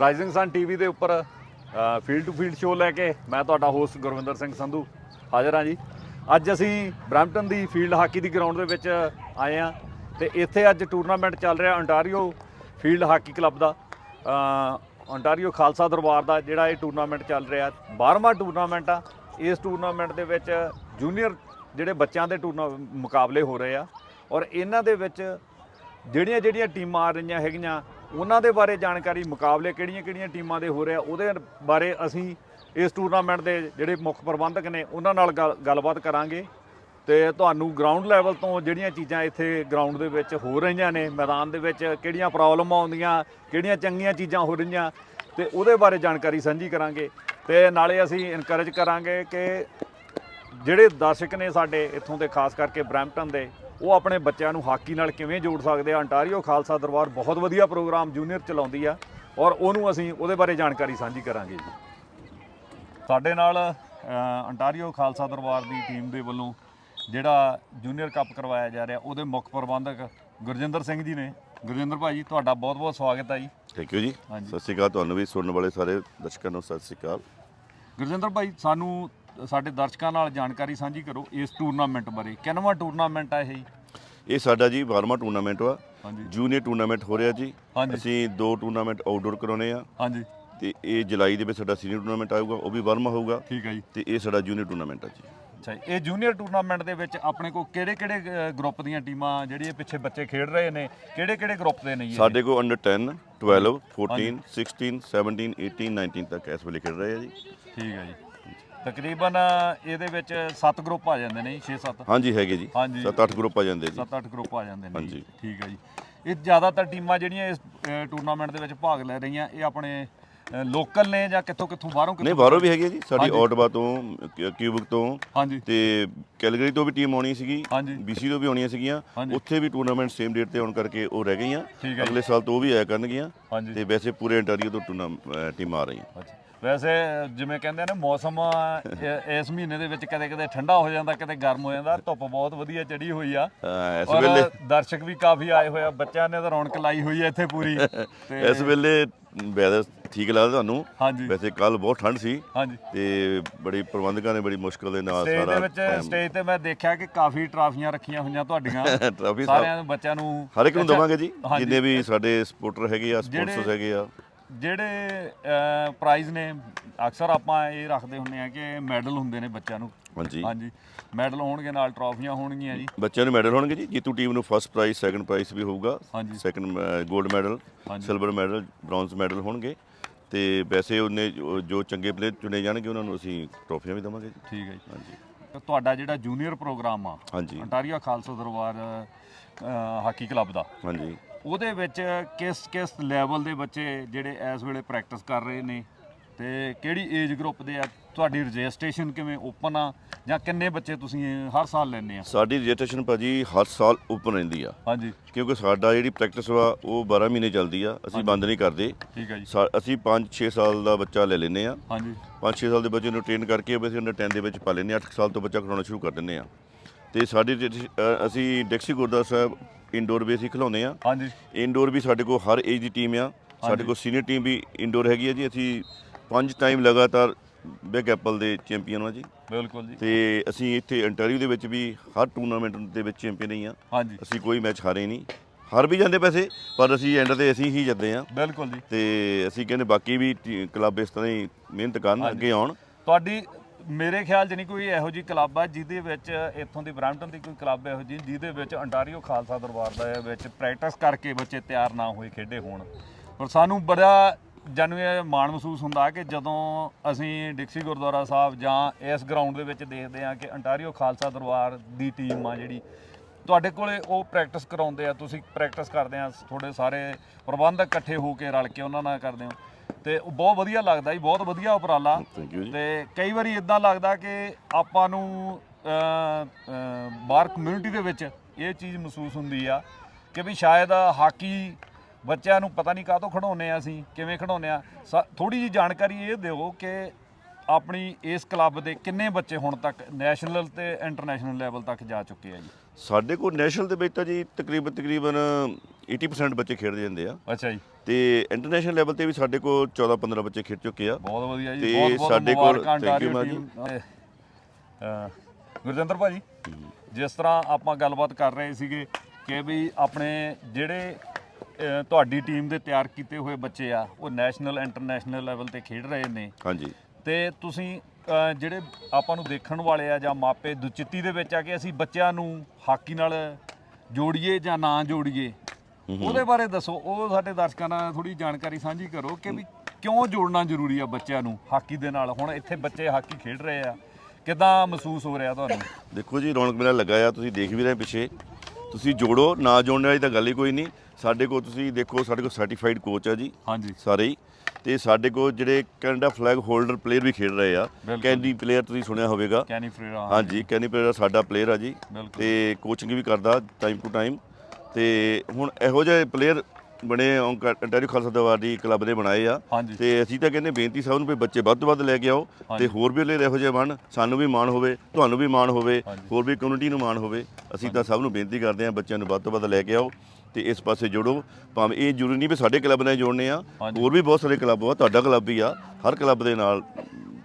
Rising ਸਨ TV ਦੇ ਉੱਪਰ field to field show ਲੈ ਕੇ ਮੈਂ ਤੁਹਾਡਾ ਹੋਸਟ ਗੁਰਵਿੰਦਰ ਸਿੰਘ ਸੰਧੂ ਹਾਜ਼ਰ ਹਾਂ ਜੀ। ਅੱਜ ਅਸੀਂ ਬ੍ਰੈਂਪਟਨ ਦੀ ਫੀਲਡ ਹਾਕੀ ਦੀ ਗਰਾਊਂਡ ਦੇ ਵਿੱਚ ਆਏ ਹਾਂ ਤੇ ਇੱਥੇ ਅੱਜ ਟੂਰਨਾਮੈਂਟ ਚੱਲ ਰਿਹਾ ontario ਫੀਲਡ ਹਾਕੀ ਕਲੱਬ ਦਾ। ontario ਖਾਲਸਾ ਦਰਬਾਰ ਦਾ ਜਿਹੜਾ ਇਹ ਟੂਰਨਾਮੈਂਟ ਚੱਲ ਰਿਹਾ 12ਵਾਂ ਟੂਰਨਾਮੈਂਟ ਆ। ਇਸ ਟੂਰਨਾਮੈਂਟ ਦੇ ਵਿੱਚ ਜੂਨੀਅਰ ਜਿਹੜੇ ਬੱਚਿਆਂ ਦੇ ਟੂਰਨਾ ਮੁਕਾਬਲੇ ਹੋ ਰਹੇ ਆ। ਔਰ ਇਹਨਾਂ ਦੇ ਵਿੱਚ ਜਿਹੜੀਆਂ ਜਿਹੜੀਆਂ ਟੀਮਾਂ ਆ ਰਹੀਆਂ ਹੈਗੀਆਂ ਉਹਨਾਂ ਦੇ ਬਾਰੇ ਜਾਣਕਾਰੀ, ਮੁਕਾਬਲੇ ਕਿਹੜੀਆਂ ਕਿਹੜੀਆਂ ਟੀਮਾਂ ਦੇ ਹੋ ਰਿਹਾ ਉਹਦੇ ਬਾਰੇ ਅਸੀਂ ਇਸ ਟੂਰਨਾਮੈਂਟ ਦੇ ਜਿਹੜੇ ਮੁੱਖ ਪ੍ਰਬੰਧਕ ਨੇ, ਉਹਨਾਂ ਨਾਲ ਗੱਲਬਾਤ ਕਰਾਂਗੇ। ਤੇ ਤੁਹਾਨੂੰ ਗਰਾਊਂਡ ਲੈਵਲ ਤੋਂ ਜਿਹੜੀਆਂ ਚੀਜ਼ਾਂ ਇੱਥੇ ਗਰਾਊਂਡ ਦੇ ਵਿੱਚ ਹੋ ਰਹੀਆਂ ਨੇ, ਮੈਦਾਨ ਦੇ ਵਿੱਚ ਕਿਹੜੀਆਂ ਪ੍ਰੋਬਲਮਾਂ ਆਉਂਦੀਆਂ, ਕਿਹੜੀਆਂ ਚੰਗੀਆਂ ਚੀਜ਼ਾਂ ਹੋ ਰਹੀਆਂ, ਤੇ ਉਹਦੇ ਬਾਰੇ ਜਾਣਕਾਰੀ ਸਾਂਝੀ ਕਰਾਂਗੇ। ਤੇ ਨਾਲੇ ਅਸੀਂ ਇਨਕਰੇਜ ਕਰਾਂਗੇ ਕਿ ਜਿਹੜੇ ਦਰਸ਼ਕ ਨੇ ਸਾਡੇ ਇੱਥੋਂ ਦੇ, ਖਾਸ ਕਰਕੇ ਬ੍ਰੈਂਪਟਨ ਦੇ ਉਹ ਆਪਣੇ ਬੱਚਿਆਂ ਨੂੰ ਹਾਕੀ ਨਾਲ ਕਿਵੇਂ ਜੋੜ ਸਕਦੇ ਆ? ਅੰਟਾਰੀਓ ਖਾਲਸਾ ਦਰਬਾਰ ਬਹੁਤ ਵਧੀਆ ਪ੍ਰੋਗਰਾਮ ਜੂਨੀਅਰ ਚਲਾਉਂਦੀ ਆ ਔਰ ਉਹਨੂੰ ਅਸੀਂ ਉਹਦੇ ਬਾਰੇ ਜਾਣਕਾਰੀ ਸਾਂਝੀ ਕਰਾਂਗੇ ਜੀ। ਸਾਡੇ ਨਾਲ ਅੰਟਾਰੀਓ ਖਾਲਸਾ ਦਰਬਾਰ ਦੀ ਟੀਮ ਦੇ ਵੱਲੋਂ ਜਿਹੜਾ ਜੂਨੀਅਰ ਕੱਪ ਕਰਵਾਇਆ ਜਾ ਰਿਹਾ ਉਹਦੇ ਮੁੱਖ ਪ੍ਰਬੰਧਕ ਗੁਰਜਿੰਦਰ ਸਿੰਘ ਜੀ ਨੇ। ਗੁਰਜਿੰਦਰ ਭਾਜੀ ਤੁਹਾਡਾ ਬਹੁਤ ਬਹੁਤ ਸਵਾਗਤ ਹੈ ਜੀ। ਥੈਂਕ ਯੂ ਜੀ। ਸਤਿ ਸ਼੍ਰੀ ਅਕਾਲ ਤੁਹਾਨੂੰ ਵੀ ਸੁਣਨ ਵਾਲੇ ਸਾਰੇ ਦਰਸ਼ਕਾਂ ਨੂੰ ਸਤਿ ਸ਼੍ਰੀ ਅਕਾਲ। ਗੁਰਜਿੰਦਰ ਭਾਈ ਸਾਨੂੰ ਸਾਡੇ ਦਰਸ਼ਕਾਂ ਨਾਲ ਜਾਣਕਾਰੀ ਸਾਂਝੀ ਕਰੋ ਇਸ ਟੂਰਨਾਮੈਂਟ ਬਾਰੇ। ਕਿੰਨਵਾਂ ਟੂਰਨਾਮੈਂਟ ਆ ਇਹ ਜੀ? ਇਹ ਸਾਡਾ ਜੀ 12ਵਾਂ ਟੂਰਨਾਮੈਂਟ ਵਾ। ਹਾਂਜੀ। ਜੂਨੀਅਰ ਟੂਰਨਾਮੈਂਟ ਹੋ ਰਿਹਾ ਜੀ। ਹਾਂਜੀ। ਅਸੀਂ ਦੋ ਟੂਰਨਾਮੈਂਟ ਆਊਟਡੋਰ ਕਰਾਉਨੇ ਆ। ਹਾਂਜੀ। ਤੇ ਇਹ ਜੁਲਾਈ ਦੇ ਵਿੱਚ ਸਾਡਾ ਸੀਨੀਅਰ ਟੂਰਨਾਮੈਂਟ ਆਊਗਾ ਉਹ ਵੀ 12ਵਾਂ ਹੋਊਗਾ। ਠੀਕ ਹੈ ਜੀ। ਤੇ ਇਹ ਸਾਡਾ ਜੂਨੀਅਰ ਟੂਰਨਾਮੈਂਟ ਆ ਜੀ। ਅੱਛਾ ਜੀ। ਇਹ ਜੂਨੀਅਰ ਟੂਰਨਾਮੈਂਟ ਦੇ ਵਿੱਚ ਆਪਣੇ ਕੋਲ ਕਿਹੜੇ ਕਿਹੜੇ ਗਰੁੱਪ ਦੀਆਂ ਟੀਮਾਂ ਜਿਹੜੀਆਂ ਪਿੱਛੇ ਬੱਚੇ ਖੇਡ ਰਹੇ ਨੇ ਕਿਹੜੇ ਕਿਹੜੇ ਗਰੁੱਪ ਦੇ ਨੇ ਜੀ ਇਹ? ਸਾਡੇ ਕੋਲ ਅੰਡਰ 10 12 14 16 17 18 19 ਤੱਕ ਇਸ ਵੇਲੇ ਖੇਡ ਰਹੇ ਆ ਜੀ। ਠੀਕ ਹੈ ਜੀ। ਤਕਰੀਬਨ ਇਹਦੇ ਵਿੱਚ 7 ਗਰੁੱਪ ਆ ਜਾਂਦੇ ਨੇ 6-7 ਹਾਂਜੀ ਹੈਗੇ ਜੀ ਹਾਂਜੀ। 7-8 ਗਰੁੱਪ ਆ ਜਾਂਦੇ ਜੀ 7-8 ਗਰੁੱਪ ਆ ਜਾਂਦੇ ਨੇ ਜੀ। ਹਾਂਜੀ। ਠੀਕ ਹੈ ਜੀ ਇਹ ਜ਼ਿਆਦਾਤਰ ਟੀਮਾਂ ਜਿਹੜੀਆਂ ਇਸ ਟੂਰਨਾਮੈਂਟ ਦੇ ਵਿੱਚ ਭਾਗ ਲੈ ਰਹੀਆਂ ਇਹ ਆਪਣੇ ਲੋਕਲ ਨੇ ਜਾਂ ਕਿੱਥੋਂ ਕਿੱਥੋਂ ਬਾਹਰੋਂ ਨਹੀਂ ਬਾਹਰੋਂ ਵੀ ਹੈਗੇ ਜੀ ਸਾਡੀ ਹਾਂਜੀ। ਤੋਂ ਕ- ਕਿਊਬਕ ਤੋਂ ਹਾਂਜੀ ਤੇ ਕੈਲਗਰੀ ਤੋਂ ਵੀ ਟੀਮ ਆਉਣੀ ਸੀਗੀ ਹਾਂਜੀ। BC ਤੋਂ ਵੀ ਆਉਣੀਆਂ ਸੀਗੀਆਂ ਹਾਂਜੀ। ਉੱਥੇ ਵੀ ਟੂਰਨਾਮੈਂਟ ਸੇਮ ਡੇਟ ਤੇ ਆਉਣ ਕਰਕੇ ਉਹ ਰਹਿ ਗਈਆਂ ਠੀਕ ਹੈ ਜੀ। ਅਗਲੇ ਸਾਲ ਤੋਂ ਉਹ ਵੀ ਆਇਆ ਕਰਨਗੀਆਂ ਹਾਂਜੀ ਤੇ ਵੈਸੇ ਪੂਰੇ ਇੰਟਰੀਓ ਤੋਂ ਟੂਰਨਾ ਟੀਮ ਆ ਰਹੀਆਂ ਅੱਛਾ ਵੈਸੇ ਜਿਵੇਂ ਕਹਿੰਦੇ ਨੇ ਮੌਸਮ ਇ- ਇਸ ਮਹੀਨੇ ਦੇ ਵਿੱਚ ਕਦੇ ਕਦੇ ਠੰਡਾ ਹੋ ਜਾਂਦਾ ਕਦੇ ਗਰਮ ਹੋ ਜਾਂਦਾ ਧੁੱਪ ਬਹੁਤ ਵਧੀਆ ਚੜੀ ਹੋਈ ਆ। ਇਸ ਔਰ ਵੇਲੇ ਦਰਸ਼ਕ ਵੀ ਕਾਫੀ ਆਏ ਹੋਏ ਆ ਬੱਚਿਆਂ ਨੇ ਤਾਂ ਰੌਣਕ ਲਾਈ ਹੋਈ ਹੈ ਇੱਥੇ ਪੂਰੀ। ਤੇ ਇਸ ਵੇਲੇ ਵੈਦਰ ਠੀਕ ਲੱਗਦਾ ਤੁਹਾਨੂੰ? ਹਾਂਜੀ। ਵੈਸੇ ਕੱਲ ਬਹੁਤ ਠੰਡ ਸੀ। ਹਾਂਜੀ। ਤੇ ਬੜੀ ਪ੍ਰਬੰਧਕਾਂ ਨੇ ਬੜੀ ਮੁਸ਼ਕਲ ਦੇ ਨਾਲ ਸਟੇਜ ਦੇ ਸਾਰਾ ਵਿੱਚ ਸਟੇਜ ਤੇ ਮੈਂ ਦੇਖਿਆ ਕਿ ਕਾਫੀ ਟਰਾਫੀਆਂ ਰੱਖੀਆਂ ਹੋਈਆਂ ਤੁਹਾਡੀਆਂ। ਟਰਾਫੀ ਸਾਰਿਆਂ ਨੂੰ ਬੱਚਿਆਂ ਨੂੰ ਹਰ ਇੱਕ ਨੂੰ ਅੱਛਾ, ਦਵਾਂਗੇ ਜੀ ਹਾਂਜੀ। ਜਿੰਨੇ ਵੀ ਸਾਡੇ ਸਪੋਰਟਰ ਹੈਗੇ ਆ ਜਿਹੜੇ- ਸਪਾਂਸਰਸ ਹੈਗੇ ਆ। ਜਿਹੜੇ ਪ੍ਰਾਈਜ਼ ਨੇ ਅਕਸਰ ਆਪਾਂ ਇਹ ਰੱਖਦੇ ਹੁੰਦੇ ਆ ਕਿ ਮੈਡਲ ਹੁੰਦੇ ਨੇ ਬੱਚਿਆਂ ਨੂੰ। ਹਾਂਜੀ। ਹਾਂਜੀ। ਮੈਡਲ ਹੋਣਗੇ ਨਾਲ ਟਰਾਫੀਆਂ ਹੋਣਗੀਆਂ ਜੀ। ਬੱਚਿਆਂ ਨੂੰ ਮੈਡਲ ਹੋਣਗੇ ਜੀ। ਜੀਤੂ ਟੀਮ ਨੂੰ ਫਸਟ ਪ੍ਰਾਈਜ਼ ਸੈਕੰਡ ਪ੍ਰਾਈਜ਼ ਵੀ ਹੋਊਗਾ। ਹਾਂਜੀ। ਸੈਕੰਡ 골ਡ medal. Silver medal bronze medal ਹੋਣਗੇ। ਤੇ ਵੈਸੇ ਉਹਨੇ ਜੋ ਚੰਗੇ ਪਲੇਅਰ ਚੁਣੇ ਜਾਣਗੇ ਉਹਨਾਂ ਨੂੰ ਅਸੀਂ ਟਰੋਫੀਆਂ ਵੀ ਦੇਵਾਂਗੇ ਜੀ। ਠੀਕ ਹੈ ਜੀ। ਹਾਂਜੀ। ਤੁਹਾਡਾ ਜਿਹੜਾ ਜੂਨੀਅਰ ਪ੍ਰੋਗਰਾਮ ਆ ਹਾਂਜੀ। Ontario Khalsa Darbar hockey club ਦਾ ਹਾਂਜੀ। ਉਹਦੇ ਵਿੱਚ ਕਿਸ ਕਿਸ ਲੈਵਲ ਦੇ ਬੱਚੇ ਜਿਹੜੇ ਇਸ ਵੇਲੇ ਪ੍ਰੈਕਟਿਸ ਕਰ ਰਹੇ ਨੇ ਤੇ ਕਿਹੜੀ ਏਜ ਗਰੁੱਪ ਦੇ ਆ? ਤੁਹਾਡੀ ਰਜਿਸਟ੍ਰੇਸ਼ਨ ਕਿਵੇਂ ਓਪਨ ਆ? ਜਾਂ ਕਿੰਨੇ ਬੱਚੇ ਤੁਸੀਂ ਹਰ ਸਾਲ ਲੈਂਦੇ ਆ? ਸਾਡੀ ਰਜਿਸਟ੍ਰੇਸ਼ਨ ਭਾਜੀ ਹਰ ਸਾਲ ਓਪਨ ਰਹਿੰਦੀ ਆ। ਹਾਂਜੀ। ਕਿਉਂਕਿ ਸਾਡਾ ਜਿਹੜੀ ਪ੍ਰੈਕਟਿਸ ਵਾ ਉਹ 12 ਮਹੀਨੇ ਚੱਲਦੀ ਆ। ਅਸੀਂ ਬੰਦ ਨਹੀਂ ਕਰਦੇ। ਠੀਕ ਹੈ ਜੀ। ਅਸੀਂ 5-6 ਸਾਲ ਦਾ ਬੱਚਾ ਲੈ ਲੈਨੇ ਆ। ਹਾਂਜੀ। 5-6 ਸਾਲ ਦੇ ਬੱਚੇ ਨੂੰ ਟ੍ਰੇਨ ਕਰਕੇ ਅਸੀਂ ਅੰਡਰ 10 ਦੇ ਵਿੱਚ ਪਾ ਲੈਨੇ 8 ਸਾਲ ਤੋਂ ਬੱਚਾ ਖਿਡਾਉਣਾ ਸ਼ੁਰੂ ਕਰ ਦਿੰਦੇ ਆ। ਤੇ ਸਾਡੀ ਅਸੀਂ ਡਿਕਸੀ ਗੁਰਦੁਆਰਾ ਸਾਹਿਬ ਇੰਡੋਰ ਵੀ ਅਸੀਂ ਖਿਲਾਉਂਦੇ ਆ ਹਾਂਜੀ। ਇੰਡੋਰ ਵੀ ਸਾਡੇ ਕੋਲ ਹਰ ਏਜ ਦੀ ਟੀਮ ਆ। ਸਾਡੇ ਕੋਲ ਸੀਨੀਅਰ ਟੀਮ ਵੀ ਇੰਡੋਰ ਹੈਗੀ ਆ ਜੀ। ਅਸੀਂ ਪੰਜ ਟਾਈਮ ਲਗਾਤਾਰ ਬਿਗ ਐਪਲ ਦੇ ਚੈਂਪੀਅਨ ਆ ਜੀ। ਬਿਲਕੁਲ ਜੀ। ਤੇ ਅਸੀਂ ਇੱਥੇ ਅੰਟਾਰੀਓ ਦੇ ਵਿੱਚ ਵੀ ਹਰ ਟੂਰਨਾਮੈਂਟ ਦੇ ਵਿੱਚ ਚੈਂਪੀਅਨ ਹੀ ਆ ਹਾਂਜੀ। ਅਸੀਂ ਕੋਈ ਮੈਚ ਹਾਰੇ ਨਹੀਂ। ਹਾਰ ਵੀ ਜਾਂਦੇ ਪੈਸੇ ਪਰ ਅਸੀਂ ਐਂਡ ਤੇ ਅਸੀਂ ਹੀ ਜਿੱਤਦੇ ਆ ਬਿਲਕੁਲ ਜੀ। ਤੇ ਅਸੀਂ ਕਹਿੰਦੇ ਬਾਕੀ ਵੀ ਕਲੱਬ ਇਸ ਤਰ੍ਹਾਂ ਹੀ ਮਿਹਨਤ ਕਰਨ ਅੱਗੇ ਆਉਣ। ਤੁਹਾਡੀ ਮੇਰੇ ਖਿਆਲ 'ਚ ਨਹੀਂ ਕੋਈ ਇਹੋ ਜੀ ਕਲੱਬ ਆ ਜਿਹਦੇ ਵਿੱਚ ਇੱਥੋਂ ਦੀ ਬ੍ਰੈਂਪਟਨ ਦੀ ਕੋਈ ਕਲੱਬ ਇਹੋ ਜੀ ਜਿਹਦੇ ਵਿੱਚ ਅੰਟਾਰੀਓ ਖਾਲਸਾ ਦਰਬਾਰ ਦੇ ਵਿੱਚ ਪ੍ਰੈਕਟਿਸ ਕਰਕੇ ਬੱਚੇ ਤਿਆਰ ਨਾ ਹੋਏ, ਖੇਡੇ ਹੋਣ। ਪਰ ਸਾਨੂੰ ਬੜਾ ਜਾਨੂੰ ਇਹ ਮਾਣ ਮਹਿਸੂਸ ਹੁੰਦਾ ਕਿ ਜਦੋਂ ਅਸੀਂ ਡਿਕਸੀ ਗੁਰਦੁਆਰਾ ਸਾਹਿਬ ਜਾਂ ਇਸ ਗਰਾਊਂਡ ਦੇ ਵਿੱਚ ਦੇਖਦੇ ਹਾਂ ਕਿ ਅੰਟਾਰੀਓ ਖਾਲਸਾ ਦਰਬਾਰ ਦੀ ਟੀਮ ਆ ਜਿਹੜੀ, ਤੁਹਾਡੇ ਕੋਲੇ ਉਹ ਪ੍ਰੈਕਟਿਸ ਕਰਾਉਂਦੇ ਆ, ਤੁਸੀਂ ਪ੍ਰੈਕਟਿਸ ਕਰਦੇ ਆ, ਤੁਹਾਡੇ ਸਾਰੇ ਪ੍ਰਬੰਧਕ ਇਕੱਠੇ ਹੋ ਕੇ ਰਲ ਕੇ ਉਹਨਾਂ ਨਾਲ ਕਰਦੇ ਹੋ। ਤੇ ਉਹ ਬਹੁਤ ਵਧੀਆ ਲੱਗਦਾ ਜੀ ਬਹੁਤ ਵਧੀਆ ਉਪਰਾਲਾ। ਥੈਂਕ ਯੂ ਜੀ। ਤੇ ਕਈ ਵਾਰੀ ਇਦਾਂ ਲੱਗਦਾ ਕਿ ਆਪਾਂ ਨੂੰ ਬਾਹਰ ਕਮਿਊਨਿਟੀ ਦੇ ਵਿੱਚ ਇਹ ਚੀਜ਼ ਮਹਿਸੂਸ ਹੁੰਦੀ ਆ ਕਿ ਵੀ ਸ਼ਾਇਦ ਹਾਕੀ ਬੱਚਿਆਂ ਨੂੰ ਪਤਾ ਨਹੀਂ ਕਾਹਤੋਂ ਖਿਡਾਉਂਦੇ ਆ ਅਸੀਂ ਕਿਵੇਂ ਖਿਡਾਉਂਦੇ ਆ। ਥੋੜੀ ਜੀ ਜਾਣਕਾਰੀ ਇਹ ਦਿਓ ਕਿ ਆਪਣੀ ਇਸ ਕਲੱਬ ਦੇ ਕਿੰਨੇ ਬੱਚੇ ਹੁਣ ਤੱਕ ਨੈਸ਼ਨਲ ਤੇ ਇੰਟਰਨੈਸ਼ਨਲ ਲੈਵਲ ਤੱਕ ਜਾ ਚੁੱਕੇ ਆ ਜੀ। ਸਾਡੇ ਕੋਲ ਨੈਸ਼ਨਲ ਦੇ ਵਿੱਚ ਤਾਂ ਜੀ ਤਕਰੀਬਨ ਤਕਰੀਬਨ 80% ਬੱਚੇ ਖੇਡਦੇ ਜਾਂਦੇ ਆ। ਅੱਛਾ ਜੀ। ਤੇ ਇੰਟਰਨੈਸ਼ਨਲ ਲੈਵਲ ਤੇ ਵੀ ਸਾਡੇ ਕੋਲ 14 15 ਬੱਚੇ ਖੇਡ ਚੁੱਕੇ ਆ। ਬਹੁਤ ਵਧੀਆ ਜੀ ਬਹੁਤ ਬਹੁਤ ਸਾਡੇ ਕੋਲ- ਮੁਬਾਰਕਾਂ thank you, ਅੰਟਾਰੀਓ ਮਾਂ ਜੀ। ਟੀਮ ਅਹ, ਗੁਰਜਿੰਦਰ ਭਾਜੀ ਜਿਸ ਤਰ੍ਹਾਂ ਆਪਾਂ ਗੱਲਬਾਤ ਕਰ ਰਹੇ ਸੀਗੇ ਕਿ ਵੀ ਆਪਣੇ ਜਿਹੜੇ ਤੁਹਾਡੀ ਟੀਮ ਦੇ ਤਿਆਰ ਕੀਤੇ ਹੋਏ ਬੱਚੇ ਆ ਉਹ ਨੈਸ਼ਨਲ ਇੰਟਰਨੈਸ਼ਨਲ ਲੈਵਲ ਤੇ ਖੇਡ ਰਹੇ ਨੇ। ਹਾਂਜੀ। ਤੇ ਤੁਸੀਂ ਜਿਹੜੇ ਆਪਾਂ ਨੂੰ ਦੇਖਣ ਵਾਲੇ ਆ ਜਾਂ ਮਾਪੇ ਦੁਚਿੱਤੀ ਦੇ ਵਿੱਚ ਆ ਕਿ ਅਸੀਂ ਬੱਚਿਆਂ ਨੂੰ ਹਾਕੀ ਨਾਲ ਜੋੜੀਏ ਜਾਂ ਨਾ ਜੋੜੀਏ ਉਹਦੇ ਬਾਰੇ ਦੱਸੋ। ਉਹ ਸਾਡੇ ਦਰਸ਼ਕਾਂ ਨਾਲ ਥੋੜੀ ਜਾਣਕਾਰੀ ਸਾਂਝੀ ਕਰੋ ਕਿ ਵੀ ਕਿਉਂ ਜੋੜਨਾ ਜ਼ਰੂਰੀ ਆ ਬੱਚਿਆਂ ਨੂੰ ਹਾਕੀ ਦੇ ਨਾਲ? ਹੁਣ ਇੱਥੇ ਬੱਚੇ ਹਾਕੀ ਖੇਡ ਰਹੇ ਆ। ਕਿਦਾਂ ਮਹਿਸੂਸ ਹੋ ਰਿਹਾ ਤੁਹਾਨੂੰ? ਦੇਖੋ ਜੀ ਰੌਣਕ ਮੇਲਾ ਲੱਗਾ ਆ ਤੁਸੀਂ ਦੇਖ ਵੀ ਰਹੇ ਪਿੱਛੇ। ਤੁਸੀਂ ਜੋੜੋ ਨਾ ਜੋੜਨ ਵਾਲੀ ਤਾਂ ਗੱਲ ਹੀ ਕੋਈ ਨਹੀਂ। ਸਾਡੇ ਕੋਲ ਤੁਸੀਂ ਦੇਖੋ ਸਾਡੇ ਕੋਲ ਸਰਟੀਫਾਈਡ ਕੋਚ ਆ ਜੀ। ਹਾਂਜੀ। ਸਾਰੇ ਹੀ। ਤੇ ਸਾਡੇ ਕੋਲ ਜਿਹੜੇ ਕੈਨੇਡਾ ਫਲੈਗ ਹੋਲਡਰ ਪਲੇਅਰ ਵੀ ਖੇਡ ਰਹੇ ਆ। ਕੈਂਡੀ ਪਲੇਅਰ ਤੁਸੀਂ ਸੁਣਿਆ ਹੋਵੇਗਾ। ਕੈਨੀ ਫਰੇਰਾ ਹਾਂਜੀ ਕੈਨੀ ਪਲੇਅਰ ਸਾਡਾ ਪਲੇਅਰ ਆ ਜੀ। ਤੇ ਕੋਚਿੰਗ ਵੀ ਕਰਦਾ ਟਾਈਮ ਟੂ ਟਾਈਮ ਤੇ ਹੁਣ ਇਹੋ ਜਿਹੇ ਪਲੇਅਰ ਬਣੇ ਅੰਟੈਰੀਓ ਖਾਲਸਾ ਦਵਾਰ ਦੀ ਕਲੱਬ ਦੇ ਬਣਾਏ ਆ। ਤੇ ਅਸੀਂ ਤਾਂ ਕਹਿੰਦੇ ਬੇਨਤੀ ਸਭ ਨੂੰ ਵੀ ਬੱਚੇ ਵੱਧ ਤੋਂ ਵੱਧ ਲੈ ਕੇ ਆਓ। ਤੇ ਹੋਰ ਵੀ ਪਲੇਅਰ ਇਹੋ ਜਿਹੇ ਬਣ ਸਾਨੂੰ ਵੀ ਮਾਣ ਹੋਵੇ ਤੁਹਾਨੂੰ ਵੀ ਮਾਣ ਹੋਵੇ। ਹੋਰ ਵੀ ਕਮਿਊਨਿਟੀ ਨੂੰ ਮਾਣ ਹੋਵੇ। ਅਸੀਂ ਤਾਂ ਸਭ ਨੂੰ ਬੇਨਤੀ ਕਰਦੇ ਹਾਂ ਬੱਚਿਆਂ ਨੂੰ ਵੱਧ ਤੋਂ ਵੱਧ ਲੈ ਕੇ ਆਓ। ਤੇ ਇਸ ਪਾਸੇ ਜੋੜੋ। ਭਾਵੇਂ ਇਹ ਜ਼ਰੂਰੀ ਨਹੀਂ ਵੀ ਸਾਡੇ ਕਲੱਬ ਨਾਲ ਜੋੜਨੇ ਆ। ਹਾਂਜੀ। ਹੋਰ ਵੀ ਬਹੁਤ ਸਾਰੇ ਕਲੱਬ ਆ ਤੁਹਾਡਾ ਕਲੱਬ ਵੀ ਆ। ਹਰ ਕਲੱਬ ਦੇ ਨਾਲ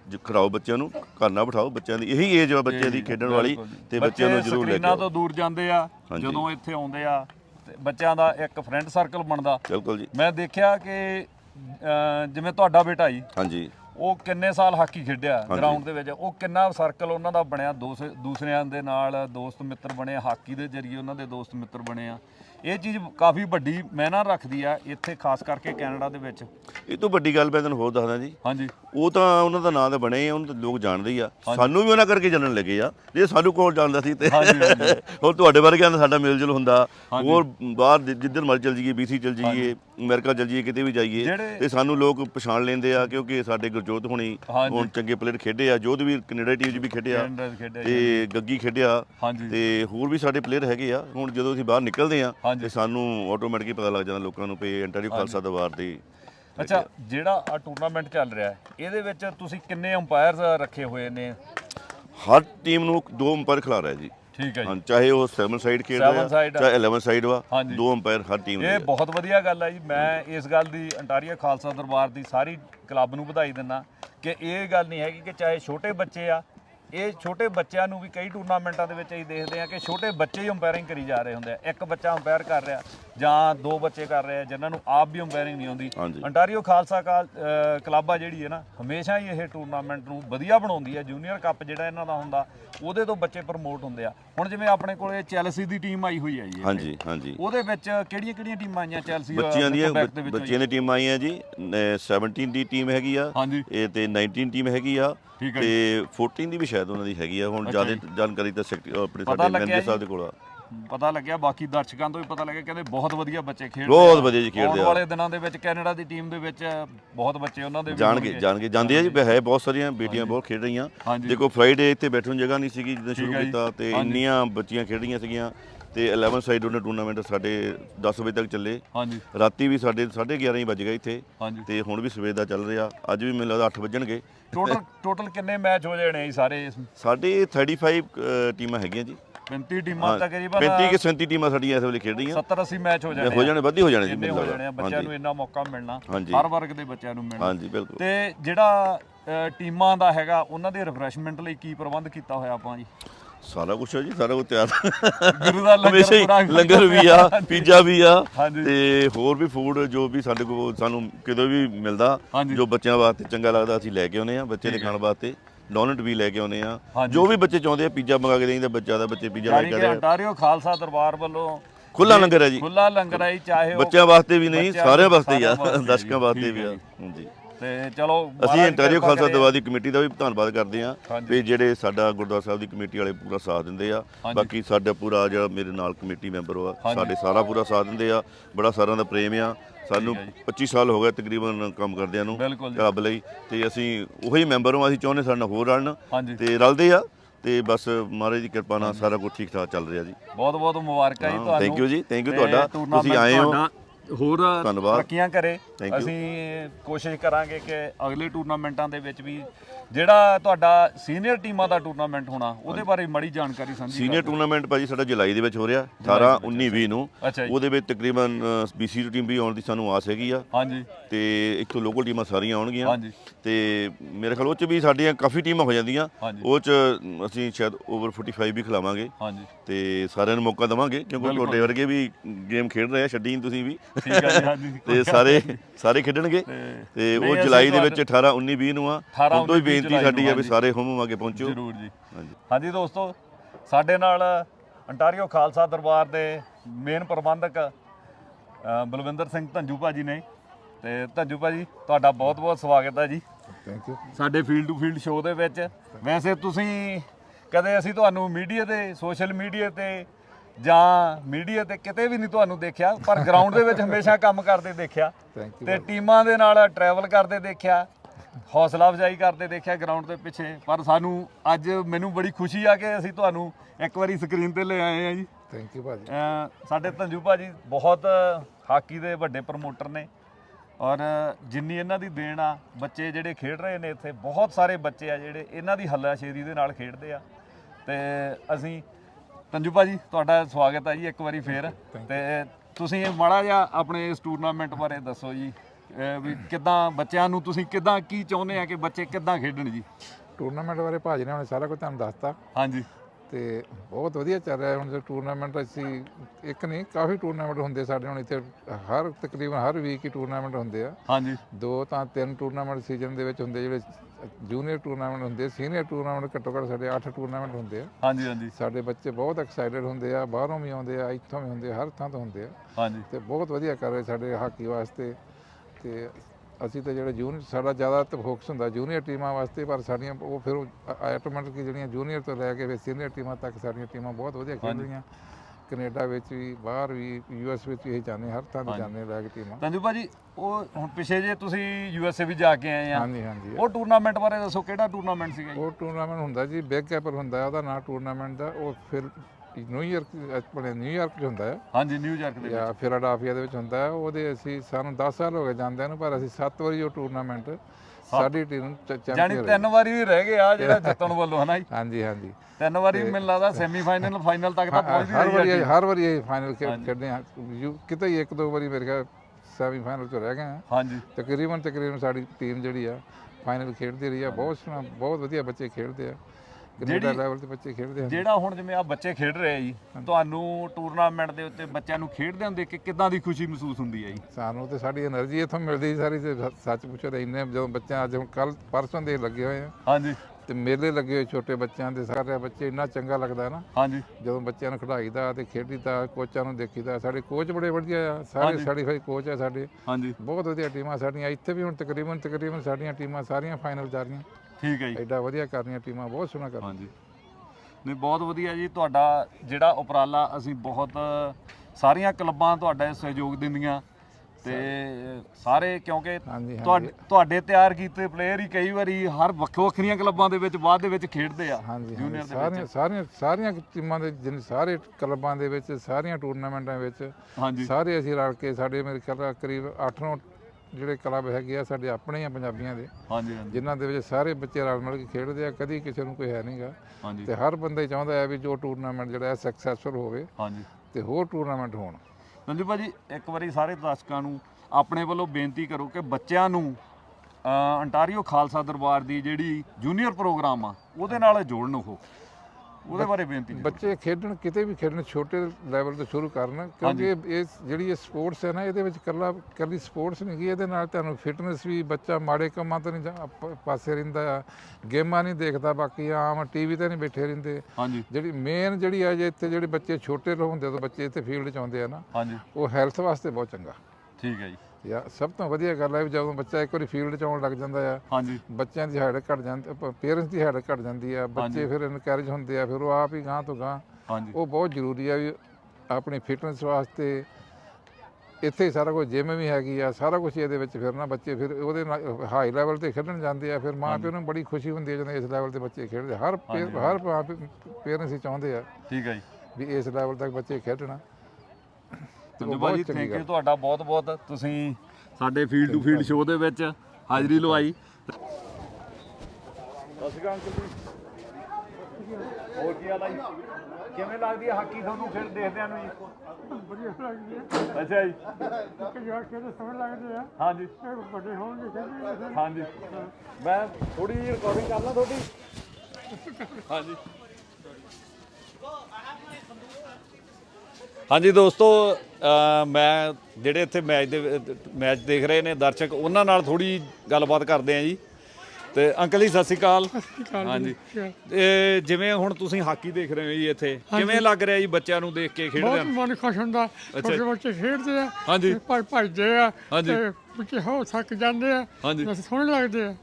ਜ- ਖੜਾਓ ਬੱਚਿਆਂ ਨੂੰ ਘਰ ਨਾ ਬਿਠਾਓ ਬੱਚਿਆਂ ਦੀ। ਇਹੀ ਏਜ ਆ ਬੱਚਿਆਂ ਦੀ ਖੇਡਣ ਵਾਲੀ ਬਿਲਕੁਲ ਜੀ। ਤੇ ਬੱਚਿਆਂ ਨੂੰ ਬੱਚੇ ਜ਼ਰੂਰ ਲੈ ਕੇ ਸਕਰੀਨਾਂ ਆਓ। ਤੋਂ ਦੂਰ ਜਾਂਦੇ ਆ ਹਾਂਜੀ। ਜਦੋਂ ਇੱਥੇ ਆਉਂਦੇ ਆ ਤੇ ਬੱਚਿਆਂ ਦਾ ਇੱਕ ਫਰੈਂਡ ਸਰਕਲ ਬਣਦਾ। ਬਿਲਕੁਲ ਜੀ। ਮੈਂ ਦੇਖਿਆ ਕਿ ਅਹ, ਜਿਵੇਂ ਤੁਹਾਡਾ ਬੇਟਾ ਜੀ ਹਾਂਜੀ। ਉਹ ਕਿੰਨੇ ਸਾਲ ਹਾਕੀ ਖੇਡਿਆ। ਗਰਾਊਂਡ ਦੇ ਵਿੱਚ? ਉਹ ਕਿੰਨਾ ਸਰਕਲ ਉਹਨਾਂ ਦਾ ਬਣਿਆ? ਦੋਸ- ਦੂਸਰਿਆਂ ਦੇ ਨਾਲ ਦੋਸਤ ਮਿੱਤਰ ਬਣੇ ਹਾਕੀ ਦੇ ਜ਼ਰੀਏ ਉਹਨਾਂ ਦੇ ਦੋਸਤ ਮਿੱਤਰ ਬਣੇ ਆ। ਇਹ ਚੀਜ਼ ਕਾਫੀ ਵੱਡੀ ਮੈਨਾ ਰੱਖਦੀ ਆ ਇੱਥੇ ਖਾਸ ਕਰਕੇ ਕੈਨੇਡਾ ਦੇ ਵਿੱਚ। ਇਹ ਤੋਂ ਵੱਡੀ ਗੱਲ ਮੈਂ ਤੁਹਾਨੂੰ ਹੋਰ ਦੱਸਦਾ ਜੀ। ਹਾਂਜੀ। ਉਹ ਤਾਂ ਉਹਨਾਂ ਦਾ ਨਾਂ ਤਾਂ ਬਣਿਆ ਹੀ ਆ, ਉਹਨੂੰ ਤਾਂ ਲੋਕ ਜਾਣਦੇ ਹੀ ਆ। ਸਾਨੂੰ ਵੀ ਉਹਨਾਂ ਕਰਕੇ ਜਾਣਨ ਲੱਗੇ ਆ। ਜੇ ਸਾਨੂੰ ਕੋਲ ਜਾਣਦਾ ਸੀ ਤੇ। ਹੋਰ ਤੁਹਾਡੇ ਵਰਗਿਆਂ ਦਾ ਸਾਡਾ ਮਿਲ ਜੁਲ ਹੁੰਦਾ। ਹੋਰ ਬਾਹਰ ਜਿੱਧਰ ਮਰਜ਼ੀ ਚਲ ਜਾਈਏ ਬੀਸੀ ਚਲ ਜਾਈਏ ਅਮਰੀਕਾ ਚਲ ਜਾਈਏ ਕਿਤੇ ਵੀ ਜਾਈਏ ਤੇ ਸਾਨੂੰ ਲੋਕ ਪਛਾਣ ਲੈਂਦੇ ਆ ਕਿਉਂਕਿ ਸਾਡੇ ਗੁਰਜੋਤ ਹੁਣੀ ਹਾਂਜੀ। ਹੁਣ ਚੰਗੇ ਪਲੇਅਰ ਖੇਡੇ ਆ ਜੋਧ ਵੀ ਕੈਨੇਡਾ ਟੀਮ 'ਚ ਵੀ ਖੇਡਿਆ ਕੈਨੇਡਾ 'ਚ ਖੇਡਿਆ ਤੇ ਗੱਗੀ ਖੇਡਿਆ ਹਾਂਜੀ। ਤੇ ਹੋਰ ਵੀ ਸਾਡੇ ਪਲੇਅਰ ਹੈਗੇ ਆ ਹੁਣ ਜਦੋਂ ਅਸੀਂ ਬਾਹਰ ਨਿਕਲਦੇ ਆ ਹਾਂਜੀ। ਤੇ ਸਾਨੂੰ ਆਟੋਮੈਟਿਕਲੀ ਪਤਾ ਲੱਗ ਜਾਂਦਾ ਲੋਕਾਂ ਨੂੰ ਵੀ ਇੰਟਰਵਿਊ ਖਾਲਸਾ ਦਵਾਰ ਦੀ ਅੱਛਾ ਜਿਹੜਾ ਆ ਟੂਰਨਾਮੈਂਟ ਚੱਲ ਰਿਹਾ ਹੈ, ਇਹਦੇ ਵਿੱਚ ਤੁਸੀਂ ਕਿੰਨੇ ਅੰਪਾਇਰਸ ਰੱਖੇ ਹੋਏ ਨੇ? ਹਰ ਟੀਮ ਨੂੰ ਦੋ ਅੰਪਾਇਰ ਖਿਲਾ ਰਿਹਾ ਜੀ। ਠੀਕ ਹੈ ਹਾਂ ਜੀ ਚਾਹੇ ਉਹ 7 ਸਾਈਡ ਖੇਡ Seven ਰਿਹਾ side ਆ। ਚਾਹੇ 11 ਸਾਈਡ ਵਾ ਹਾਂਜੀ। ਦੋ ਅੰਪਾਇਰ ਹਰ ਟੀਮ ਦੇ ਇਹ ਆ। ਬਹੁਤ ਵਧੀਆ ਗੱਲ ਹੈ ਜੀ ਮੈਂ ਇਸ ਗੱਲ ਦੀ ਅੰਟਾਰੀਆ ਖਾਲਸਾ ਦਰਬਾਰ ਦੀ ਸਾਰੀ ਕਲੱਬ ਨੂੰ ਵਧਾਈ ਦਿੰਦਾ ਕਿ ਇਹ ਗੱਲ ਨਹੀਂ ਹੈਗੀ ਕਿ ਚਾਹੇ ਛੋਟੇ ਬੱਚੇ ਆ ਇਹ ਛੋਟੇ ਬੱਚਿਆਂ ਨੂੰ ਵੀ ਕਈ ਟੂਰਨਾਮੈਂਟਾਂ ਦੇ ਵਿੱਚ ਅਸੀਂ ਦੇਖਦੇ ਆ ਕਿ ਛੋਟੇ ਬੱਚੇ ਹੀ ਅੰਪਾਇਰਿੰਗ ਕਰੀ ਜਾ ਰਹੇ ਹੁੰਦੇ ਆ ਇੱਕ ਬੱਚਾ ਅੰਪਾਇਰ ਕਰ ਰਿਹਾ ਜਾਂ ਦੋ ਬੱਚੇ ਕਰ ਰਹੇ ਆ ਜਿਨ੍ਹਾਂ ਨੂੰ ਆਪ ਵੀ ਅੰਪਾਇਰਿੰਗ ਨਹੀਂ ਆਉਂਦੀ। ਹਾਂਜੀ। ਅੰਟਾਰੀਓ ਖਾਲਸਾ ਕਲੱਬ ਆ ਜਿਹੜੀ ਹੈ ਨਾ ਹਮੇਸ਼ਾ ਹੀ ਇਹ ਟੂਰਨਾਮੈਂਟ ਨੂੰ ਵਧੀਆ ਬਣਾਉਂਦੀ ਹੈ। ਜੂਨੀਅਰ ਕੱਪ ਜਿਹੜਾ ਇਹਨਾਂ ਦਾ ਹੁੰਦਾ ਉਹਦੇ ਤੋਂ ਬੱਚੇ ਪ੍ਰਮੋਟ ਹੁੰਦੇ ਆ। ਹੁਣ ਜਿਵੇਂ ਆਪਣੇ ਕੋਲੇ ਚੈਲਸੀ ਦੀ ਟੀਮ ਆਈ ਹੋਈ ਹੈ ਜੀ ਹਾਂਜੀ ਹਾਂਜੀ। ਉਹਦੇ ਵਿੱਚ ਕਿਹੜੀਆਂ ਕਿਹੜੀਆਂ ਟੀਮਾਂ ਆਈਆਂ ਚੈਲਸੀ ਬੱਚਿਆਂ ਦੀਆਂ Quebec ਦੇ ਵਿੱਚੋਂ ਬੱਚਿਆਂ ਦੀ ਟੀਮ ਆਈ ਹੈ ਜੀ। ਅਹ 17 ਦੀ ਟੀਮ ਹੈਗੀ ਆ। ਹਾਂਜੀ। ਇਹ ਤੇ 19 ਟੀਮ ਹੈਗੀ ਆ। ਠੀਕ ਹੈ ਤੇ 14 ਦੀ ਵੀ ਸ਼ਾਇਦ ਉਹਨਾਂ ਦੀ ਹੈਗੀ ਆ। ਹੁਣ ਜ਼ਿਆਦਾ ਜਾਣਕਾਰੀ ਤਾਂ ਸੈਕਟਰੀ ਆਪਣੇ ਪਤਾ ਸਾਡੇ ਲੱਗਿਆ ਮੈਨੇਜਰ। ਸਾਹਿਬ ਦੇ ਕੋਲ ਆ। ਪਤਾ ਲੱਗਿਆ ਬਾਕੀ ਦਰਸ਼ਕਾਂ ਤੋਂ ਵੀ ਪਤਾ ਲੱਗਿਆ ਕਹਿੰਦੇ ਬਹੁਤ ਵਧੀਆ ਬੱਚੇ ਖੇਡਦੇ ਬਹੁਤ। ਵਧੀਆ ਜੀ ਖੇਡਦੇ ਆ। ਵਾਲੇ ਦਿਨਾਂ ਦੇ ਵਿੱਚ ਕੈਨੇਡਾ ਦੀ ਟੀਮ ਦੇ ਵਿੱਚ ਬਹੁਤ ਬੱਚੇ ਉਹਨਾਂ ਦੇ ਵੀ ਜਾਣਗੇ। ਜਾਣਗੇ। ਜਾਂਦੇ ਆ ਜੀ ਹੈ ਬਹੁਤ ਸਾਰੀਆਂ ਬੇਟੀਆਂ ਬਹੁਤ ਖੇਡ ਰਹੀਆਂ। ਦੇਖੋ ਫਰਾਈਡੇ ਇੱਥੇ ਬੈਠਣ ਜਗ੍ਹਾ ਨਹੀਂ ਸੀਗੀ ਜਦੋਂ ਸ਼ੁਰੂ। ਕੀਤਾ ਤੇ। ਇੰਨੀਆਂ ਬੱਚੀਆਂ ਖੇਡ ਰਹੀਆਂ ਸੀਗੀਆਂ ਤੇ 11 ਸਾਈਡ ਉਹਨੇ ਟੂਰਨਾਮੈਂਟ ਸਾਡੇ 10 ਵਜੇ ਤੱਕ ਚੱਲੇ। ਹਾਂਜੀ। ਰਾਤੀ ਵੀ ਸਾਡੇ 11:30 ਹੀ ਵੱਜ ਗਏ ਇੱਥੇ। ਤੇ ਹੁਣ ਵੀ ਸਵੇਰ ਦਾ ਚੱਲ ਰਿਹਾ। ਅੱਜ ਵੀ ਮੈਨੂੰ ਲੱਗਦਾ 8 ਵੱਜਣਗੇ। ਟੋਟਲ ਟੋਟਲ ਕਿੰਨੇ ਮੈਚ ਹੋ ਜਾਣੇ ਸਾਰੇ ਸਾਡੇ 35 ਅ, ਟੀਮਾਂ ਹੈਗੀਆਂ ਜੀ। 35 ਟੀਮਾਂ ਤਕਰੀਬਨ 35 ਕਿ 37 ਟੀਮਾਂ ਸਾਡੀਆਂ ਇਸ ਵੇਲੇ ਖੇਡ ਰਹੀਆਂ 70 80 ਮੈਚ ਹੋ ਜਾਣੇ ਹੋ ਜਾਣੇ ਵੱਧੀ ਹੋ ਜਾਣੇ ਜੀ ਮੈਨੂੰ ਲੱਗਦਾ। ਬੱਚਿਆਂ ਨੂੰ ਇੰਨਾ ਮੌਕਾ ਮਿਲਣਾ। ਹਰ ਵਰਗ ਦੇ ਬੱਚਿਆਂ ਨੂੰ ਮਿਲਣਾ। ਹਾਂਜੀ ਬਿਲਕੁਲ। ਤੇ ਜਿਹੜਾ ਟੀਮਾਂ ਦਾ ਹੈਗਾ ਉਹਨਾਂ ਦੇ ਰਿਫਰੈਸ਼ਮੈਂਟ ਲਈ ਕੀ ਪ੍ਰਬੰਧ ਕੀਤਾ ਹੋਇਆ ਆਪਾਂ ਜੀ? ਸਾਰਾ ਕੁਝ ਹੈ ਜੀ ਸਾਰਾ ਕੁਝ ਤਿਆਰ। ਗੁਰੂ ਦਾ ਲੰਗਰ ਵੀ ਆ ਪੀਜ਼ਾ ਵੀ ਆ। ਤੇ ਹੋਰ ਵੀ ਫੂਡ ਜੋ ਵੀ ਸਾਡੇ ਕੋਲ ਸਾਨੂੰ ਕਿਤੇ ਵੀ ਮਿਲਦਾ। ਜੋ ਬੱਚਿਆਂ ਵਾਸਤੇ ਚੰਗਾ ਲੱਗਦਾ ਅਸੀਂ ਲੈ ਕੇ ਆਉਨੇ ਆ ਬੱਚੇ ਦੇ ਖਾਣ ਵਾਸਤੇ। ਡੋਨਟ ਵੀ ਲੈ ਕੇ ਆਉਨੇ ਆ। ਜੋ ਵੀ ਬੱਚੇ ਚਾਹੁੰਦੇ ਆ ਪੀਜ਼ਾ ਮੰਗਾ ਕੇ ਦੇਈਂ ਤਾਂ ਬੱਚਾ ਦਾ ਬੱਚੇ ਪੀਜ਼ਾ ਲੈ ਕੇ ਕਿ ਆ ਅੰਟਾਰੀਓ ਖਾਲਸਾ ਦਰਬਾਰ ਵੱਲੋਂ ਖੁੱਲਾ ਲੰਗਰ ਹੈ ਜੀ ਖੁੱਲਾ ਲੰਗਰ ਹੈ ਚਾਹੇ ਉਹ ਬੱਚਿਆਂ ਵਾਸਤੇ ਵੀ ਨਹੀਂ ਸਾਰਿਆਂ ਵਾਸਤੇ ਹੀ ਆ ਦਰਸ਼ਕਾਂ ਵਾਸਤੇ ਵੀ ਆ ਜੀ। ਤੇ ਚਲੋ ਅਸੀਂ ਕਿਰਪਾ ਖਾਲਸਾ। ਦਵਾ ਦੀ ਕਮੇਟੀ ਦਾ ਵੀ ਧੰਨਵਾਦ ਕਰਦੇ ਆ। ਵੀ ਜਿਹੜੇ ਸਾਡਾ ਗੁਰਦੁਆਰਾ ਸਾਹਿਬ ਦੀ ਕਮੇਟੀ ਵਾਲੇ ਪੂਰਾ ਸਾਥ ਦਿੰਦੇ ਆ। ਬਾਕੀ ਸਾਡਾ ਪੂਰਾ ਜਿਹੜਾ ਮੇਰੇ ਨਾਲ ਕਮੇਟੀ ਮੈਂਬਰ ਆ। ਸਾਡੇ ਸਾਰਾ ਪੂਰਾ ਸਾਥ ਦਿੰਦੇ ਆ ਬੜਾ ਸਾਰਿਆਂ ਦਾ ਪ੍ਰੇਮ ਆ ਸਾਨੂੰ ਠੀਕ ਹੈ 25 ਸਾਲ ਹੋ ਗਏ ਤਕਰੀਬਨ ਕੰਮ ਕਰਦਿਆਂ ਨੂੰ ਬਿਲਕੁਲ ਜੀ। ਕਲੱਬ ਲਈ। ਤੇ ਅਸੀਂ ਉਹੀ ਮੈਂਬਰ ਹਾਂ ਅਸੀਂ ਚਾਹੁੰਦੇ ਸਾਡੇ ਨਾਲ ਹੋਰ ਰਲਣ। ਹਾਂਜੀ। ਤੇ ਰਲਦੇ ਆ ਤੇ ਬਸ ਮਹਾਰਾਜ ਦੀ ਕਿਰਪਾ ਨਾਲ ਸਾਰਾ ਕੁਝ ਠੀਕ ਠਾਕ ਚੱਲ ਰਿਹਾ ਜੀ। ਬਹੁਤ ਬਹੁਤ ਮੁਬਾਰਕਾਂ ਜੀ ਤੁਹਾਨੂੰ। thank you ਜੀ, you ਤੇ ਤੁਹਾਡਾ। ਤੁਸੀਂ ਆਏ ਹੋ। ਹੋਰ ਧੰਨਵਾਦ। ਤਰੱਕੀਆਂ ਕਰੇ। Thank you. ਅਸੀਂ ਕੋਸ਼ਿਸ਼ ਕਰਾਂਗੇ ਕਿ ਅਗਲੇ ਟੂਰਨਾਮੈਂਟਾਂ ਦੇ ਵਿੱਚ ਵੀ ਜਿਹੜਾ ਤੁਹਾਡਾ ਸੀਨੀਅਰ ਟੀਮਾਂ ਦਾ ਟੂਰਨਾਮੈਂਟ ਹੋਣਾ ਉਹਦੇ ਬਾਰੇ ਮੜੀ ਜਾਣਕਾਰੀ ਸਾਂਝੀ ਸੀਨੀਅਰ ਕਰ ਟੂਰਨਾਮੈਂਟ ਭਾਜੀ ਸਾਡਾ ਜੁਲਾਈ ਦੇ ਵਿੱਚ ਹੋ ਰਿਹਾ 18 19 20 ਨੂੰ। ਅੱਛਾ ਜੀ। ਉਹਦੇ ਵਿੱਚ ਤਕਰੀਬਨ ਬੀਸੀ ਟੀਮ ਵੀ ਆਉਣ ਦੀ ਸਾਨੂੰ ਆਸ ਹੈਗੀ ਆ। ਹਾਂਜੀ। ਤੇ ਇੱਥੋਂ ਲੋਕਲ ਟੀਮਾਂ ਸਾਰੀਆਂ ਆਉਣਗੀਆਂ। ਹਾਂਜੀ। ਤੇ ਮੇਰੇ ਖਿਆਲ ਉਹ ਚ ਵੀ ਸਾਡੀਆਂ ਕਾਫੀ ਟੀਮਾਂ ਹੋ ਜਾਂਦੀਆਂ। ਹਾਂਜੀ। ਉਹ ਚ ਅਸੀਂ ਸ਼ਾਇਦ ਓਵਰ 45 ਵੀ ਖਿਲਾਵਾਂਗੇ। ਹਾਂਜੀ। ਤੇ ਸਾਰਿਆਂ ਨੂੰ ਮੌਕਾ ਦਵਾਂਗੇ ਕਿਉਂਕਿ। ਤੁਹਾਡੇ ਵਰਗੇ ਵੀ ਗੇਮ ਖੇਡ ਰਹੇ ਆ ਛੱਡੀ ਤੁਸੀਂ ਵੀ। ਠੀਕ ਹੈ ਜੀ ਹਾਂਜੀ। ਤੇ ਸਾਰੇ ਸਾਰੇ ਖੇਡਣਗੇ? ਤੇ- ਉਹ ਜੁਲਾਈ ਦੇ ਵਿੱਚ ਤੁਹਾਡੇ- 18 19 20 ਨੂੰ ਆ। 18, ਉਦੋਂ ਹੀ 19, ਬੇਨਤੀ ਸਾਡੀ ਆ ਵੀ। ਸਾਰੇ ਹੋਮ ਆ ਕੇ ਪਹੁੰਚੋ। ਜ਼ਰੂਰ ਜੀ। ਹਾਂਜੀ। ਹਾਂਜੀ ਦੋਸਤੋ ਸਾਡੇ ਨਾਲ ਅੰਟਾਰੀਓ ਖਾਲਸਾ ਦਰਬਾਰ ਦੇ ਮੇਨ ਪ੍ਰਬੰਧਕ ਬਲਵਿੰਦਰ ਸਿੰਘ ਧੰਜੂ ਭਾਜੀ ਨੇ। ਤੇ ਧੰਜੂ ਭਾਜੀ ਤੁਹਾਡਾ ਬਹੁਤ-ਬਹੁਤ ਸਵਾਗਤ ਹੈ ਜੀ। ਥੈਂਕ ਯੂ ਸਾਡੇ ਫੀਲਡ ਟੂ ਫੀਲਡ ਸ਼ੋਅ ਦੇ ਵਿੱਚ। ਵੈਸੇ ਤੁਸੀਂ ਕਦੇ ਅਸੀਂ ਤੁਹਾਨੂੰ ਮੀਡੀਆ ਤੇ ਸੋਸ਼ਲ ਮੀਡੀਆ ਤੇ ਜਾਂ ਮੀਡੀਆ ਤੇ ਕਿਤੇ ਵੀ ਨਹੀਂ ਤੁਹਾਨੂੰ ਦੇਖਿਆ ਪਰ ਗਰਾਊਂਡ ਦੇ ਵਿੱਚ ਹਮੇਸ਼ਾ ਕੰਮ ਕਰਦੇ ਦੇਖਿਆ। ਤੇ ਟੀਮਾਂ ਦੇ ਨਾਲ ਟਰੈਵਲ ਕਰਦੇ ਦੇਖਿਆ ਹੌਸਲਾ ਅਫਜ਼ਾਈ ਕਰਦੇ ਦੇਖਿਆ ਗਰਾਊਂਡ ਦੇ ਪਿੱਛੇ। ਪਰ ਸਾਨੂੰ ਅੱਜ ਮੈਨੂੰ ਬੜੀ ਖੁਸ਼ੀ ਆ ਕਿ ਅਸੀਂ ਤੁਹਾਨੂੰ ਇੱਕ ਵਾਰੀ ਸਕਰੀਨ ਤੇ ਲੈ ਆਏ ਆ ਜੀ। ਥੈਂਕ ਯੂ ਭਾਜੀ। ਸਾਡੇ ਧੰਜੂ ਭਾਜੀ ਬਹੁਤ ਹਾਕੀ ਦੇ ਵੱਡੇ ਪ੍ਰਮੋਟਰ ਨੇ। ਔਰ ਜਿੰਨੀ ਇਹਨਾਂ ਦੀ ਦੇਣ ਆ ਬੱਚੇ ਜਿਹੜੇ ਖੇਡ ਰਹੇ ਨੇ ਇੱਥੇ ਬਹੁਤ ਸਾਰੇ ਬੱਚੇ ਆ ਜਿਹੜੇ ਇਹਨਾਂ ਦੀ ਹੱਲਾਸ਼ੇਰੀ ਦੇ ਨਾਲ ਖੇਡਦੇ ਆ। ਤੇ ਅਸੀਂ ਧੰਜੂ ਭਾਜੀ ਤੁਹਾਡਾ ਸਵਾਗਤ ਹੈ ਜੀ ਇੱਕ ਵਾਰੀ ਫੇਰ। ਤੇ ਤੁਸੀਂ ਮਾੜਾ ਜਿਹਾ ਆਪਣੇ ਇਸ ਟੂਰਨਾਮੈਂਟ ਬਾਰੇ ਦੱਸੋ ਜੀ ਵੀ ਕਿੱਦਾਂ ਬੱਚਿਆਂ ਨੂੰ ਤੁਸੀਂ ਕਿੱਦਾਂ ਕੀ ਚਾਹੁੰਦੇ ਆ ਕਿ ਬੱਚੇ ਕਿੱਦਾਂ ਖੇਡਣ ਜੀ? ਟੂਰਨਾਮੈਂਟ ਬਾਰੇ ਭਾਜੀ ਨੇ ਹੁਣ ਸਾਰਾ ਕੁਝ ਤੁਹਾਨੂੰ ਦੱਸਤਾ। ਹਾਂਜੀ। ਤੇ ਬਹੁਤ ਵਧੀਆ ਚੱਲ ਰਿਹਾ ਹੁਣ ਜੋ ਟੂਰਨਾਮੈਂਟ ਅਸੀਂ ਇੱਕ ਨਹੀਂ ਕਾਫੀ ਟੂਰਨਾਮੈਂਟ ਹੁੰਦੇ ਸਾਡੇ ਹੁਣ ਇੱਥੇ ਹਰ ਤਕਰੀਬਨ ਹਰ ਵੀਕ ਹੀ ਟੂਰਨਾਮੈਂਟ ਹੁੰਦੇ ਆ। ਹਾਂਜੀ। ਦੋ ਤਾਂ ਤਿੰਨ ਟੂਰਨਾਮੈਂਟ ਸੀਜ਼ਨ ਦੇ ਵਿੱਚ ਹੁੰਦੇ ਜਿਹੜੇ ਜੂਨੀਅਰ ਟੂਰਨਾਮੈਂਟ ਹੁੰਦੇ ਸੀਨੀਅਰ ਟੂਰਨਾਮੈਂਟ ਘੱਟੋ ਘੱਟ ਸਾਡੇ 8 ਟੂਰਨਾਮੈਂਟ ਹੁੰਦੇ ਆ। ਹਾਂਜੀ ਹਾਂਜੀ। ਸਾਡੇ ਬੱਚੇ ਬਹੁਤ ਐਕਸਾਈਟਡ ਹੁੰਦੇ ਆ ਬਾਹਰੋਂ ਵੀ ਆਉਂਦੇ ਆ ਇੱਥੋਂ ਵੀ ਹੁੰਦੇ ਆ ਹਰ ਥਾਂ ਤੋਂ ਹੁੰਦੇ ਆ। ਹਾਂਜੀ। ਤੇ ਬਹੁਤ ਵਧੀਆ ਕਰ ਰਹੇ ਸਾਡੇ ਹਾਕੀ ਵਾਸਤੇ। ਤੇ ਅਸੀਂ ਤਾਂ ਜਿਹੜੇ ਜੂਨੀਅਰ ਸਾਡਾ ਜ਼ਿਆਦਾ ਤਾਂ ਫੋਕਸ ਹੁੰਦਾ ਜੂਨੀਅਰ ਟੀਮਾਂ ਵਾਸਤੇ ਪਰ ਸਾਡੀਆਂ ਉਹ ਫਿਰ ਆਟੋਮੈਟਿਕ ਜਿਹੜੀਆਂ ਜੂਨੀਅਰ ਤੋਂ ਲੈ ਕੇ ਫਿਰ ਸੀਨੀਅਰ ਟੀਮਾਂ ਤੱਕ ਸਾਡੀਆਂ ਟੀਮਾਂ ਬਹੁਤ ਵਧੀਆ ਖੇਡ ਰਹੀਆਂ। ਕੈਨੇਡਾ ਵਿੱਚ ਵੀ ਬਾਹਰ ਵੀ ਯੂਐਸ ਵਿੱਚ ਵੀ ਇਹ ਜਾਂਦੇ ਹਰ ਥਾਂ ਤੇ ਜਾਂਦੇ ਕੇ ਟੀਮਾਂ। ਧੰਜੂ ਭਾਜੀ ਉਹ ਹੁਣ ਪਿਛੇ ਜੇ ਤੁਸੀਂ ਯੂਐਸਏ ਵੀ ਜਾ ਕੇ ਆਏ ਆ ਹਾਂਜੀ ਹਾਂਜੀ। ਉਹ ਟੂਰਨਾਮੈਂਟ ਬਾਰੇ ਦੱਸੋ ਕਿਹੜਾ ਟੂਰਨਾਮੈਂਟ ਸੀਗਾ ਜੀ? ਉਹ ਟੂਰਨਾਮੈਂਟ ਹੁੰਦਾ ਜੀ ਬਿਗ ਕੈਪਰ ਹੁੰਦਾ ਉਹਦਾ ਨਾਂ ਟੂਰਨਾਮੈਂਟ ਦਾ ਉਹ ਫਿਰ ਨਿਊਯਾਰਕ ਆਪਣੇ ਨਿਊਯਾਰਕ 'ਚ ਹੁੰਦਾ ਹੈ। ਹਾਂਜੀ ਨਿਊਯਾਰਕ ਦੇ ਵਿੱਚ। ਜਾਂ ਫਿਲਾਡਾਫੀਆ ਦੇ ਵਿੱਚ ਹੁੰਦਾ ਹੈ ਉਹਦੇ ਅਸੀਂ ਸਾਨੂੰ 10 ਸਾਲ ਹੋ ਗਏ ਜਾਂਦਿਆਂ ਨੂੰ ਪਰ ਅਸੀਂ 7 ਵਾਰੀ ਉਹ ਟੂਰਨਾਮੈਂਟ ਸਾਡੀ ਟੀਮ ਜਾਨੀ ਚੈਂਪੀਅਨ ਤਿੰਨ ਵਾਰੀ ਵੀ ਰਹਿ ਗਏ ਆ ਜਿਹੜਾ ਜਿੱਤਣ ਵੱਲੋਂ ਹਨਾ ਜੀ? ਹਾਂਜੀ ਹਾਂਜੀ। ਤਿੰਨ ਵਾਰੀ ਮੈਨੂੰ ਲੱਗਦਾ ਸੈਮੀਫਾਈਨਲ ਫਾਈਨਲ ਤੱਕ ਤਾਂ ਪਹੁੰਚ ਹਰ ਵੀ ਵਾਰੀ ਹਰ ਵਾਰੀ ਇਹ ਫਾਈਨਲ ਖੇਡਦੇ ਆ। ਕਿਤੇ ਇੱਕ ਦੋ ਵਾਰੀ ਮੇਰੇ ਖਿਆਲ ਸੈਮੀ ਫਾਈਨਲ 'ਚ ਰਹਿ ਗਏ ਆ। ਹਾਂਜੀ। ਤਕਰੀਬਨ ਤਕਰੀਬਨ ਸਾਡੀ ਟੀਮ ਜਿਹੜੀ ਆ ਫਾਈਨਲ ਖੇਡਦੀ ਰਹੀ ਆ। ਬਹੁਤ ਬਹੁਤ ਵਧੀਆ ਬੱਚੇ ਖੇਡਦੇ ਆ। ਕੈਨੇਡਾ ਲੈਵਲ ਤੇ ਬੱਚੇ ਖੇਡਦੇ ਹਨ ਜਿਹੜਾ ਹੁਣ ਜਿਵੇਂ ਆ ਬੱਚੇ ਖੇਡ ਰਹੇ ਆ ਜੀ ਤੁਹਾਨੂੰ ਟੂਰਨਾਮੈਂਟ ਦੇ ਉੱਤੇ ਬੱਚਿਆਂ ਨੂੰ ਖੇਡਦੇ ਹੁੰਦੇ ਕਿ ਕਿੱਦਾਂ ਦੀ ਖੁਸ਼ੀ ਮਹਿਸੂਸ ਹੁੰਦੀ ਹੈ ਜੀ? ਸਾਨੂੰ ਤੇ ਸਾਡੀ એનર્ਜੀ ਇੱਥੋਂ ਮਿਲਦੀ ਸਾਰੀ ਸੱਚ ਪੁੱਛੋ ਤੇ ਇੰਨੇ ਜਦੋਂ ਬੱਚਿਆਂ ਅੱਜ ਹੁਣ ਕੱਲ ਪਰਸੋਂ ਦੇ ਲੱਗੇ ਹੋਏ ਆ। ਹਾਂਜੀ। ਤੇ ਮੇਲੇ ਲੱਗੇ ਹੋਏ ਛੋਟੇ ਬੱਚਿਆਂ ਦੇ ਸਾਰੇ ਬੱਚੇ ਇੰਨਾ ਚੰਗਾ ਲੱਗਦਾ ਨਾ। ਹਾਂਜੀ। ਜਦੋਂ ਬੱਚਿਆਂ ਨੂੰ ਖੜਾਈਦਾ ਤੇ ਖੇਡੀਦਾ ਕੋਚਾਂ ਨੂੰ ਦੇਖੀਦਾ ਸਾਡੇ ਕੋਚ ਬੜੇ ਵਧੀਆ ਆ। ਸਾਰੇ ਸਾਡੀ ਹੋਈ ਕੋਚ ਆ ਸਾਡੇ। ਹਾਂਜੀ। ਬਹੁਤ ਵਧੀਆ ਟੀਮਾਂ ਸਾਡੀਆਂ। ਇੱਥੇ ਵੀ ਹੁਣ ਤਕਰੀਬਨ ਤਕਰੀਬਨ ਸਾਡੀਆਂ ਟੀਮਾਂ ਸਾਰੀਆਂ ਫਾਈਨਲ ਜਾ ਰਹੀਆਂ। ਠੀਕ ਹੈ ਜੀ। ਐਡਾ ਵਧੀਆ ਕਰ ਰਹੀਆਂ ਟੀਮਾਂ ਬਹੁਤ ਸੋਹਣਾ ਕਰ ਹਾਂਜੀ। ਨਹੀਂ ਬਹੁਤ ਵਧੀਆ ਜੀ ਤੁਹਾਡਾ ਜਿਹੜਾ ਉਪਰਾਲਾ ਅਸੀਂ ਬਹੁਤ ਸਾਰੀਆਂ ਕਲੱਬਾਂ ਤੁਹਾਡਾ ਸਹਿਯੋਗ ਦਿੰਦੀਆਂ। ਤੇ ਸਾਰੇ ਕਿਉਂਕਿ ਤੁਹਾਡੇ ਤਿਆਰ ਕੀਤੇ ਪਲੇਅਰ ਹੀ ਕਈ ਵਾਰੀ ਹਰ ਵੱਖੋ ਵੱਖਰੀਆਂ ਕਲੱਬਾਂ ਦੇ ਵਿੱਚ ਬਾਅਦ ਦੇ ਵਿੱਚ ਖੇਡਦੇ ਆ ਜੂਨੀਅਰ ਦੇ ਸਾਰੀਆਂ ਸਾਰੀਆਂ ਸਾਰੀਆਂ ਟੀਮਾਂ ਦੇ ਜਿੰਨੇ ਸਾਰੇ ਕਲੱਬਾਂ ਦੇ ਵਿੱਚ ਸਾਰੀਆਂ ਟੂਰਨਾਮੈਂਟਾਂ ਵਿੱਚ ਸਾਰੇ ਅਸੀਂ ਰਲ ਕੇ ਸਾਡੇ ਮੇਰੇ ਖਿਆਲ ਕਰੀਬ 8-9 ਜਿਹੜੇ ਕਲੱਬ ਹੈਗੇ ਆ ਸਾਡੇ ਆਪਣੇ ਆ ਪੰਜਾਬੀਆਂ ਦੇ। ਹਾਂਜੀ ਹਾਂਜੀ। ਜਿਨ੍ਹਾਂ ਦੇ ਵਿੱਚ ਸਾਰੇ ਬੱਚੇ ਰਲ ਮਿਲ ਕੇ ਖੇਡਦੇ ਆ ਕਦੀ ਕਿਸੇ ਨੂੰ ਕੋਈ ਹੈ ਨਹੀਂਗਾ ਹਾਂਜੀ। ਤੇ ਹਰ ਬੰਦਾ ਹੀ ਚਾਹੁੰਦਾ ਹੈ ਵੀ ਜੋ ਟੂਰਨਾਮੈਂਟ ਜਿਹੜਾ ਹੈ ਸਕਸੈਸਫੁਲ ਹੋਵੇ। ਹਾਂਜੀ। ਤੇ ਹੋਰ ਟੂਰਨਾਮੈਂਟ ਹੋਣ। ਸੰਜੂ ਭਾਜੀ ਇੱਕ ਵਾਰੀ ਸਾਰੇ ਦਰਸ਼ਕਾਂ ਨੂੰ ਆਪਣੇ ਵੱਲੋਂ ਬੇਨਤੀ ਕਰੋ ਕਿ ਬੱਚਿਆਂ ਨੂੰ ਅ, ਅੰਟਾਰੀਓ ਖਾਲਸਾ ਦਰਬਾਰ ਦੀ ਜਿਹੜੀ ਜੂਨੀਅਰ ਪ੍ਰੋਗਰਾਮ ਆ ਉਹਦੇ ਨਾਲ ਜੋੜਨ ਉਹ। ਉਹਦੇ ਬਾਰੇ ਬੇਨਤੀ ਜੀ ਬੱਚੇ ਖੇਡਣ ਕਿਤੇ ਵੀ ਖੇਡਣ ਛੋਟੇ ਲੈਵਲ ਤੋਂ ਸ਼ੁਰੂ ਕਰਨ ਕਿਉਂਕਿ ਇਹ ਇਹ ਜਿਹੜੀ ਇਹ ਸਪੋਰਟਸ ਹੈ ਨਾ ਇਹਦੇ ਵਿੱਚ ਕੱਲਾ ਕੱਲੀ ਸਪੋਰਟਸ ਨਹੀਂ ਗੀ ਇਹਦੇ ਨਾਲ ਤੁਹਾਨੂੰ ਫਿਟਨੈਸ ਵੀ ਬੱਚਾ ਮਾੜੇ ਕੰਮਾਂ ਤੋਂ ਨਹੀਂ ਜਾ- ਪ- ਪਾਸੇ ਰਹਿੰਦਾ ਆ ਗੇਮਾਂ ਨਹੀਂ ਦੇਖਦਾ ਬਾਕੀ ਆਮ ਟੀਵੀ ਤੇ ਨਹੀਂ ਬੈਠੇ ਰਹਿੰਦੇ। ਹਾਂਜੀ। ਜਿਹੜੀ ਮੇਨ ਜਿਹੜੀ ਆ ਜੇ ਇੱਥੇ ਜਿਹੜੇ ਬੱਚੇ ਛੋਟੇ ਹੁੰਦੇ ਤੋਂ ਬੱਚੇ ਇੱਥੇ ਫੀਲਡ 'ਚ ਆਉਂਦੇ ਆ ਨਾ ਹਾਂਜੀ। ਉਹ ਹੈਲਥ ਵਾਸਤੇ ਬਹੁਤ ਚੰਗਾ। ਠੀਕ ਹੈ ਜੀ। ਯਾ ਸਭ ਤੋਂ ਵਧੀਆ ਗੱਲ ਹੈ ਵੀ ਜਦੋਂ ਬੱਚਾ ਇੱਕ ਵਾਰੀ ਫੀਲਡ 'ਚ ਆਉਣ ਲੱਗ ਜਾਂਦਾ ਆ ਹਾਂਜੀ। ਬੱਚਿਆਂ ਦੀ ਹਾਈਟ ਘਟ ਜਾਂਦੀ ਪੇਰੈਂਟਸ ਦੀ ਹਾਈਟ ਘਟ ਜਾਂਦੀ ਆ ਬੱਚੇ ਫਿਰ ਇਨਕਰੇਜ ਹੁੰਦੇ ਆ ਫਿਰ ਉਹ ਆਪ ਹੀ ਗਾਂ ਤੋਂ ਗਾਂ ਹਾਂਜੀ। ਉਹ ਬਹੁਤ ਜ਼ਰੂਰੀ ਆ ਵੀ ਆਪਣੀ ਫਿਟਨੈਸ ਵਾਸਤੇ ਇੱਥੇ ਹੀ ਸਾਰਾ ਕੁਝ ਜਿਮ ਵੀ ਹੈਗੀ ਆ ਸਾਰਾ ਕੁਝ ਇਹਦੇ ਵਿੱਚ ਫਿਰ ਨਾ ਬੱਚੇ ਫਿਰ ਉਹਦੇ ਨਾਲ ਹਾਈ ਲੈਵਲ ਤੇ ਖੇਡਣ ਜਾਂਦੇ ਆ ਫਿਰ ਮਾਂ ਪਿਓ ਨੂੰ ਬੜੀ ਖੁਸ਼ੀ ਹੁੰਦੀ ਹੈ ਜਦੋਂ ਇਸ ਲੈਵਲ ਤੇ ਬੱਚੇ ਖੇਡਦੇ ਹਰ ਹਰ ਪੇਰੈਂਟਸ ਹੀ ਚਾਹੁੰਦੇ ਆ ਠੀਕ ਹੈ ਜੀ। ਵੀ ਇਸ ਲੈਵਲ ਤੱਕ ਬੱਚੇ ਖੇਡਣ। ਸੰਜੂ ਬਹੁਤ ਭਾਜੀ ਥੈਂਕ ਯੂ। ਤੁਹਾਡਾ ਬਹੁਤ ਬਹੁਤ ਤੁਸੀਂ ਸਾਡੇ ਫੀਲਡ ਟੂ ਫੀਲਡ ਸ਼ੋਅ ਦੇ ਵਿੱਚ ਹਾਜ਼ਰੀ ਲਵਾਈ। ਅਸਿਕਾ ਅੰਕਲ ਜੀ। ਹੋਰ ਕੀ ਹਾਲ ਹੈ ਜੀ? ਕਿਵੇਂ ਲੱਗਦੀ ਹੈ ਹਾਕੀ ਤੁਹਾਨੂੰ ਫਿਰ ਦੇਖਦਿਆਂ ਨੂੰ ਜੀ? ਵਧੀਆ ਲੱਗਦੀ ਹੈ ਅੱਛਾ ਜੀ। ਇੱਕ ਜਵਾਕ ਕਿਹਦੇ ਸਮਝ ਲੱਗਦੇ ਆ? ਹਾਂਜੀ। ਇਹ ਵੱਡੇ ਹੋਣਗੇ ਕਹਿੰਦੇ ਹਾਂਜੀ। ਮੈਂ ਥੋੜੀ ਜਿਹੀ ਰਿਕਾਰਡਿੰਗ ਕਰ ਲਾਂ ਤੁਹਾਡੀ। ਹਾਂਜੀ। ਹਾਂਜੀ ਦੋਸਤੋ ਮੈਂ ਜਿਹੜੇ ਇੱਥੇ ਮੈਚ ਦੇ ਮੈਚ ਦੇਖ ਰਹੇ ਨੇ ਦਰਸ਼ਕ ਉਹਨਾਂ ਨਾਲ ਥੋੜੀ ਗੱਲਬਾਤ ਕਰਦੇ ਆ ਜੀ। ਤੇ ਅੰਕਲ ਜੀ ਸਤਿ ਸ਼੍ਰੀ ਅਕਾਲ। ਹਾਂਜੀ। ਇਹ ਜਿਵੇਂ ਹੁਣ ਤੁਸੀਂ ਹਾਕੀ ਦੇਖ ਰਹੇ ਹੋ ਜੀ ਇੱਥੇ ਕਿਵੇਂ ਲੱਗ ਰਿਹਾ ਜੀ ਬੱਚਿਆਂ ਨੂੰ ਦੇਖ ਕੇ ਬਹੁਤ ਖੇਡਦਿਆਂ ਮਨ ਖੁਸ਼ ਹੁੰਦਾ। ਛੋਟੇ। ਬੱਚੇ ਖੇਡਦੇ ਆ ਹਾਂਜੀ। ਭੱਜਦੇ ਆ ਹਾਂਜੀ। ਤੇ ਬੱਚੇ ਹੋ ਥੱਕ ਜਾਂਦੇ ਆ ਹਾਂਜੀ। ਸੋਹਣੇ ਲੱਗਦੇ ਆ।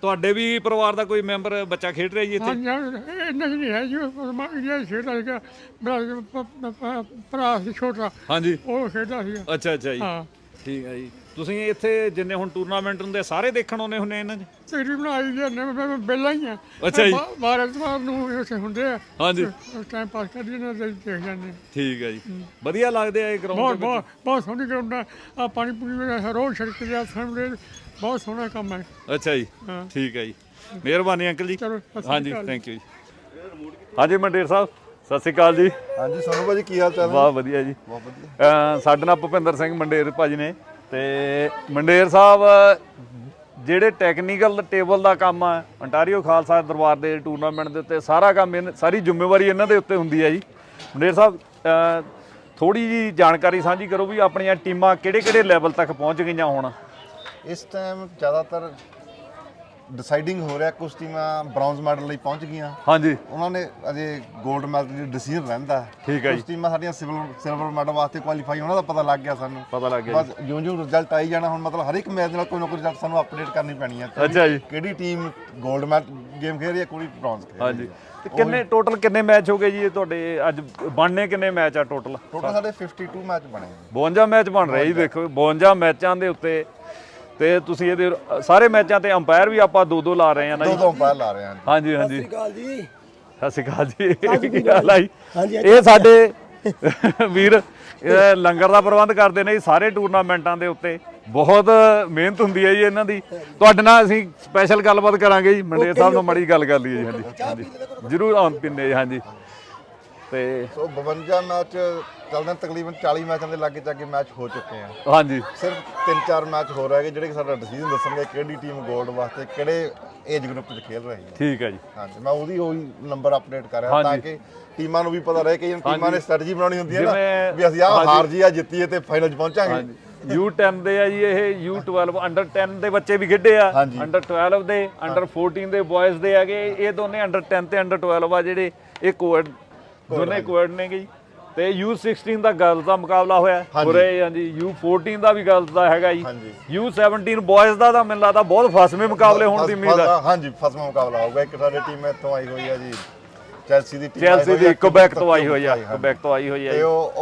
ਤੁਹਾਡੇ ਵੀ ਪਰਿਵਾਰ ਦਾ ਕੋਈ ਮੈਂਬਰ ਬੱਚਾ ਖੇਡ ਰਿਹਾ ਜੀ ਇੱਥੇ? ਇੰਨਾ ਨਹੀਂ ਹੈ ਜੀ ਉਹ ਇਹ ਖੇਡਦਾ ਸੀਗਾ ਮੇਰਾ ਪ- ਪ- ਪ- ਭਰਾ ਸੀ ਛੋਟਾ। ਹਾਂਜੀ। ਉਹ ਖੇਡਦਾ ਸੀਗਾ ਅੱਛਾ ਅੱਛਾ ਜੀ। ਹਾਂ। ਠੀਕ ਹੈ ਜੀ। ਤੁਸੀਂ ਇੱਥੇ ਜਿੰਨੇ ਹੁਣ ਟੂਰਨਾਮੈਂਟ ਹੁੰਦੇ ਸਾਰੇ ਦੇਖਣ ਆਉਂਦੇ ਹੁੰਦੇ ਇਹਨਾਂ 'ਚ? ਤਕਰੀਬਨ ਆਈ ਜੀ ਨੇ ਮੈਂ ਬੇਲਾ ਹੀ ਆ। ਅੱਛਾ ਜੀ। ਬਾਰ ਐਤਵਾਰ ਨੂੰ ਉੱਥੇ ਹੁੰਦੇ ਆ। ਹਾਂਜੀ। ਟਾਈਮ ਪਾਸ ਕਰਦੇ ਨੇ ਤੇ ਦੇਖ ਜਾਂਦੇ ਆ। ਠੀਕ ਹੈ ਜੀ। ਵਧੀਆ ਲੱਗਦੇ ਆ ਇਹ ਗਰਾਊਂਡ ਦੇ ਬਹੁਤ ਬਹੁਤ ਸੋਹਣੀ ਗਰਾਊਂਡ ਆ। ਆਹ ਪਾਣੀ ਪੂਣੀ ਮੇਰਾ ਰੋਜ਼ ਸੜਕ ਦੇ ਸਾਹਮਣੇ ਬਹੁਤ ਸੋਹਣਾ ਕੰਮ ਹੈ। ਅੱਛਾ ਜੀ। ਠੀਕ ਹੈ ਜੀ। ਮਿਹਰਬਾਨੀ ਅੰਕਲ ਜੀ। ਚਲੋ, ਸਤਿ ਸ਼੍ਰੀ ਹਾਂਜੀ ਅਕਾਲ। ਥੈਂਕ ਯੂ ਜੀ। ਹਾਂਜੀ ਮੰਡੇਰ ਸਾਹਿਬ ਸਤਿ ਸ਼੍ਰੀ ਅਕਾਲ ਜੀ। ਹਾਂਜੀ ਸੋਨੂ ਭਾਜੀ ਕੀ ਹਾਲ ਚਾਲ ਹੈ ਵਾਹ ਵਧੀਆ ਜੀ। ਬਹੁਤ ਵਧੀਆ। ਅਹ ਸਾਡੇ ਨਾਲ ਭੁਪਿੰਦਰ ਸਿੰਘ ਮੰਡੇਰ ਭਾਜੀ ਨੇ ਤੇ ਮੰਡੇਰ ਸਾਹਿਬ ਜਿਹੜੇ ਟੈਕਨੀਕਲ ਟੇਬਲ ਦਾ ਕੰਮ ਆ ontario ਖਾਲਸਾ ਦਰਬਾਰ ਦੇ ਟੂਰਨਾਮੈਂਟ ਦੇ ਉੱਤੇ ਸਾਰਾ ਕੰਮ ਇਹਨਾਂ- ਸਾਰੀ ਜ਼ਿੰਮੇਵਾਰੀ ਇਹਨਾਂ ਦੇ ਉੱਤੇ ਹੁੰਦੀ ਹੈ ਜੀ। ਮੰਡੇਰ ਸਾਹਿਬ ਥੋੜੀ ਜੀ ਜਾਣਕਾਰੀ ਸਾਂਝੀ ਕਰੋ ਵੀ ਆਪਣੀਆਂ ਟੀਮਾਂ ਕਿਹੜੇ-ਕਿਹੜੇ ਲੈਵਲ ਤੱਕ ਪਹੁੰਚ ਗਈਆਂ ਹੁਣ। ਇਸ ਟਾਈਮ ਜ਼ਿਆਦਾਤਰ ਡਿਸਾਈਡਿੰਗ ਹੋ ਰਿਹਾ ਕੁਝ ਟੀਮਾਂ ਬ੍ਰੌਂਜ਼ ਮੈਡਲ ਲਈ ਪਹੁੰਚ ਗਈਆਂ। ਹਾਂਜੀ। ਉਹਨਾਂ ਨੇ ਅਜੇ 골ਡ ਮੈਡਲ ਦੀ ਡਿਸੀਜਨ ਰਹਿੰਦਾ। ਠੀਕ ਹੈ ਜੀ। ਟੀਮਾਂ ਸਾਡੀਆਂ ਸਿਲਵਰ ਸਿਲਵਰ ਮੈਡਲ ਵਾਸਤੇ ਕੁਆਲੀਫਾਈ ਉਹਨਾਂ ਦਾ ਪਤਾ ਲੱਗ ਗਿਆ ਸਾਨੂੰ। ਪਤਾ ਲੱਗ ਗਿਆ ਜੀ ਬਸ ਜਿਉਂ ਜਿਉਂ ਰਿਜ਼ਲਟ ਆਈ ਜਾਣਾ ਹੁਣ ਮਤਲਬ ਹਰ ਇੱਕ ਮੈਚ ਨਾਲ ਕੋਈ ਨਾ ਕੋਈ ਰਿਜ਼ਲਟ ਸਾਨੂੰ ਅਪਡੇਟ ਕਰਨੀ ਪੈਣੀ ਹੈ। ਅੱਛਾ ਜੀ। ਕਿਹੜੀ ਟੀਮ 골ਡ ਮੈਡਲ ਗੇਮ ਖੇਡ ਰਹੀ ਹੈ ਕੋਈ ਬ੍ਰੌਂਜ਼ ਖੇਡ ਰਹੀ ਹਾਂਜੀ। ਹੈ। ਤੇ ਕਿੰਨੇ ਟੋਟਲ ਕਿੰਨੇ ਮੈਚ ਹੋ ਗਏ ਜੀ ਇਹ ਤੁਹਾਡੇ? ਅੱਜ ਬਣਨੇ ਕਿੰਨੇ ਮੈਚ ਆ ਟੋਟਲ ਟੋਟਲ ਸਾਡੇ 52 ਮੈਚ ਬਣੇ। ਨੇ 52 ਮੈਚ ਬਣ ਰਹੇ ਜੀ ਦੇਖੋ 52 ਮੈਚਾਂ ਦੇ ਉੱਤੇ ਤੇ ਤੁਸੀਂ ਇਹਦੇ ਸਾਰੇ ਮੈਚਾਂ ਤੇ ਅੰਪਾਇਰ ਵੀ ਆਪਾਂ ਦੋ ਦੋ ਲਾ ਰਹੇ ਆ ਨਾ ਦੋ ਜੀ। ਦੋ ਅੰਪਾਇਰ ਲਾ ਰਹੇ ਹਾਂ ਹਾਂਜੀ ਹਾਂਜੀ। ਅਕਾਲ ਜੀ। ਸਤਿ ਸ਼੍ਰੀ ਅਕਾਲ ਜੀ। ਕੀ ਹਾਲ ਆ ਜੀ? ਇਹ ਸਾਡੇ ਵੀਰ ਇਹ ਲੰਗਰ ਦਾ ਪ੍ਰਬੰਧ ਕਰਦੇ ਨੇ ਜੀ ਸਾਰੇ ਟੂਰਨਾਮੈਂਟਾਂ ਦੇ ਉੱਤੇ। ਬਹੁਤ ਮਿਹਨਤ ਹੁੰਦੀ ਹੈ ਜੀ ਇਹਨਾਂ ਦੀ। ਤੁਹਾਡੇ ਨਾਲ ਅਸੀਂ ਸਪੈਸ਼ਲ ਗੱਲਬਾਤ ਕਰਾਂਗੇ ਜੀ। ਮੰਡੇਰ ਸਾਹਿਬ ਨਾਲ ਮੜੀ ਗੱਲ ਕਰ ਲਈਏ ਜੀ ਹਾਂਜੀ ਹਾਂਜੀ। ਜ਼ਰੂਰ ਆਉਣ ਪਿੰਨੇ ਜੀ ਹਾਂਜੀ। ਤੇ ਸੋ 52 ਮੈਚ ਚੱਲਦੇ ਨੇ ਤਕਰੀਬਨ 40 ਮੈਚਾਂ ਦੇ ਲਾਗੇ ਚਾਗੇ ਮੈਚ ਹੋ ਚੁੱਕੇ ਆ। ਹਾਂਜੀ। ਸਿਰਫ 3-4 ਮੈਚ ਹੋ ਰਹੇ ਜਿਹੜੇ ਕਿ ਸਾਡਾ ਡਿਸੀਜਨ ਦੱਸਣਗੇ ਕਿਹੜੀ ਟੀਮ 골ਡ ਵਾਸਤੇ ਕਿਹੜੇ ਏਜ ਗਰੁੱਪ 'ਚ ਖੇਡ ਰਹੀ ਹੈ ਠੀਕ ਹੈ ਜੀ। ਹਾਂਜੀ ਮੈਂ ਉਹਦੀ ਉਹੀ ਨੰਬਰ ਅਪਡੇਟ ਕਰ ਰਿਹਾ ਤਾਂ ਹਾਂਜੀ। ਕਿ ਟੀਮਾਂ ਨੂੰ ਵੀ ਪਤਾ ਰਹੇ ਕਿ ਟੀਮਾਂ ਨੇ ਸਟ੍ਰੈਟਜੀ ਬਣਾਉਣੀ ਹੁੰਦੀ ਹੈ ਨਾ ਜਿਵੇਂ- ਵੀ ਅਸੀਂ ਆਹ। ਹਾਰ ਜੀ ਆ ਜਿੱਤੀਏ ਤੇ ਫਾਈਨਲ 'ਚ ਪਹੁੰਚਾਂਗੇ। ਹਾਂਜੀ। U10 ਦੇ ਆ ਜੀ ਇਹ U12 ਅੰਡਰ 10 ਦੇ ਬੱਚੇ ਵੀ ਖੇਡੇ ਆ। ਹਾਂਜੀ। ਅੰਡਰ 12 ਦੇ ਅੰਡਰ 14 ਦੇ ਬॉयਜ਼ ਦੇ ਹੈਗੇ। ਇਹ ਦੋਨੇ ਅੰਡਰ 10 ਤੇ ਅੰਡਰ 12 ਆ ਜਿਹੜੇ ਇਹ ਕੋਐਡ ਦੋਨੇ ਕੋਐਡ ਨੇਗੇ ਜੀ। ਤੇ U16 ਦਾ ਗਰਲਸ ਦਾ ਮੁਕਾਬਲਾ ਹੋਇਆ। ਪੂਰੇ ਹਾਂਜੀ U14 ਦਾ ਵੀ ਗਰਲਸ ਦਾ ਹੈਗਾ ਜੀ। ਹਾਂਜੀ। U17 ਬॉयਜ਼ ਦਾ ਤਾਂ ਮੈਨੂੰ ਲੱਗਦਾ ਬਹੁਤ ਫਸਵੇਂ ਮੁਕਾਬਲੇ ਹੋਣ ਦੀ ਉਮੀਦ ਹੈ ਹਾਂਜੀ ਫਸਵਾਂ ਮੁਕਾਬਲਾ ਹੋਊਗਾ। ਇੱਕ ਸਾਡੇ ਟੀਮ ਇੱਥੋਂ ਆਈ ਹੋਈ ਹੈ ਜੀ। ਚੈਲਸੀ ਦੀ ਟੀਮ ਚੈਲਸੀ ਦੀ ਕੁਬੈਕ ਤੋਂ ਆਈ ਹੋਈ ਆ ਕੁਬੈਕ ਤੋਂ ਆਈ ਹੋਈ ਆ ਤੇ ਉਹ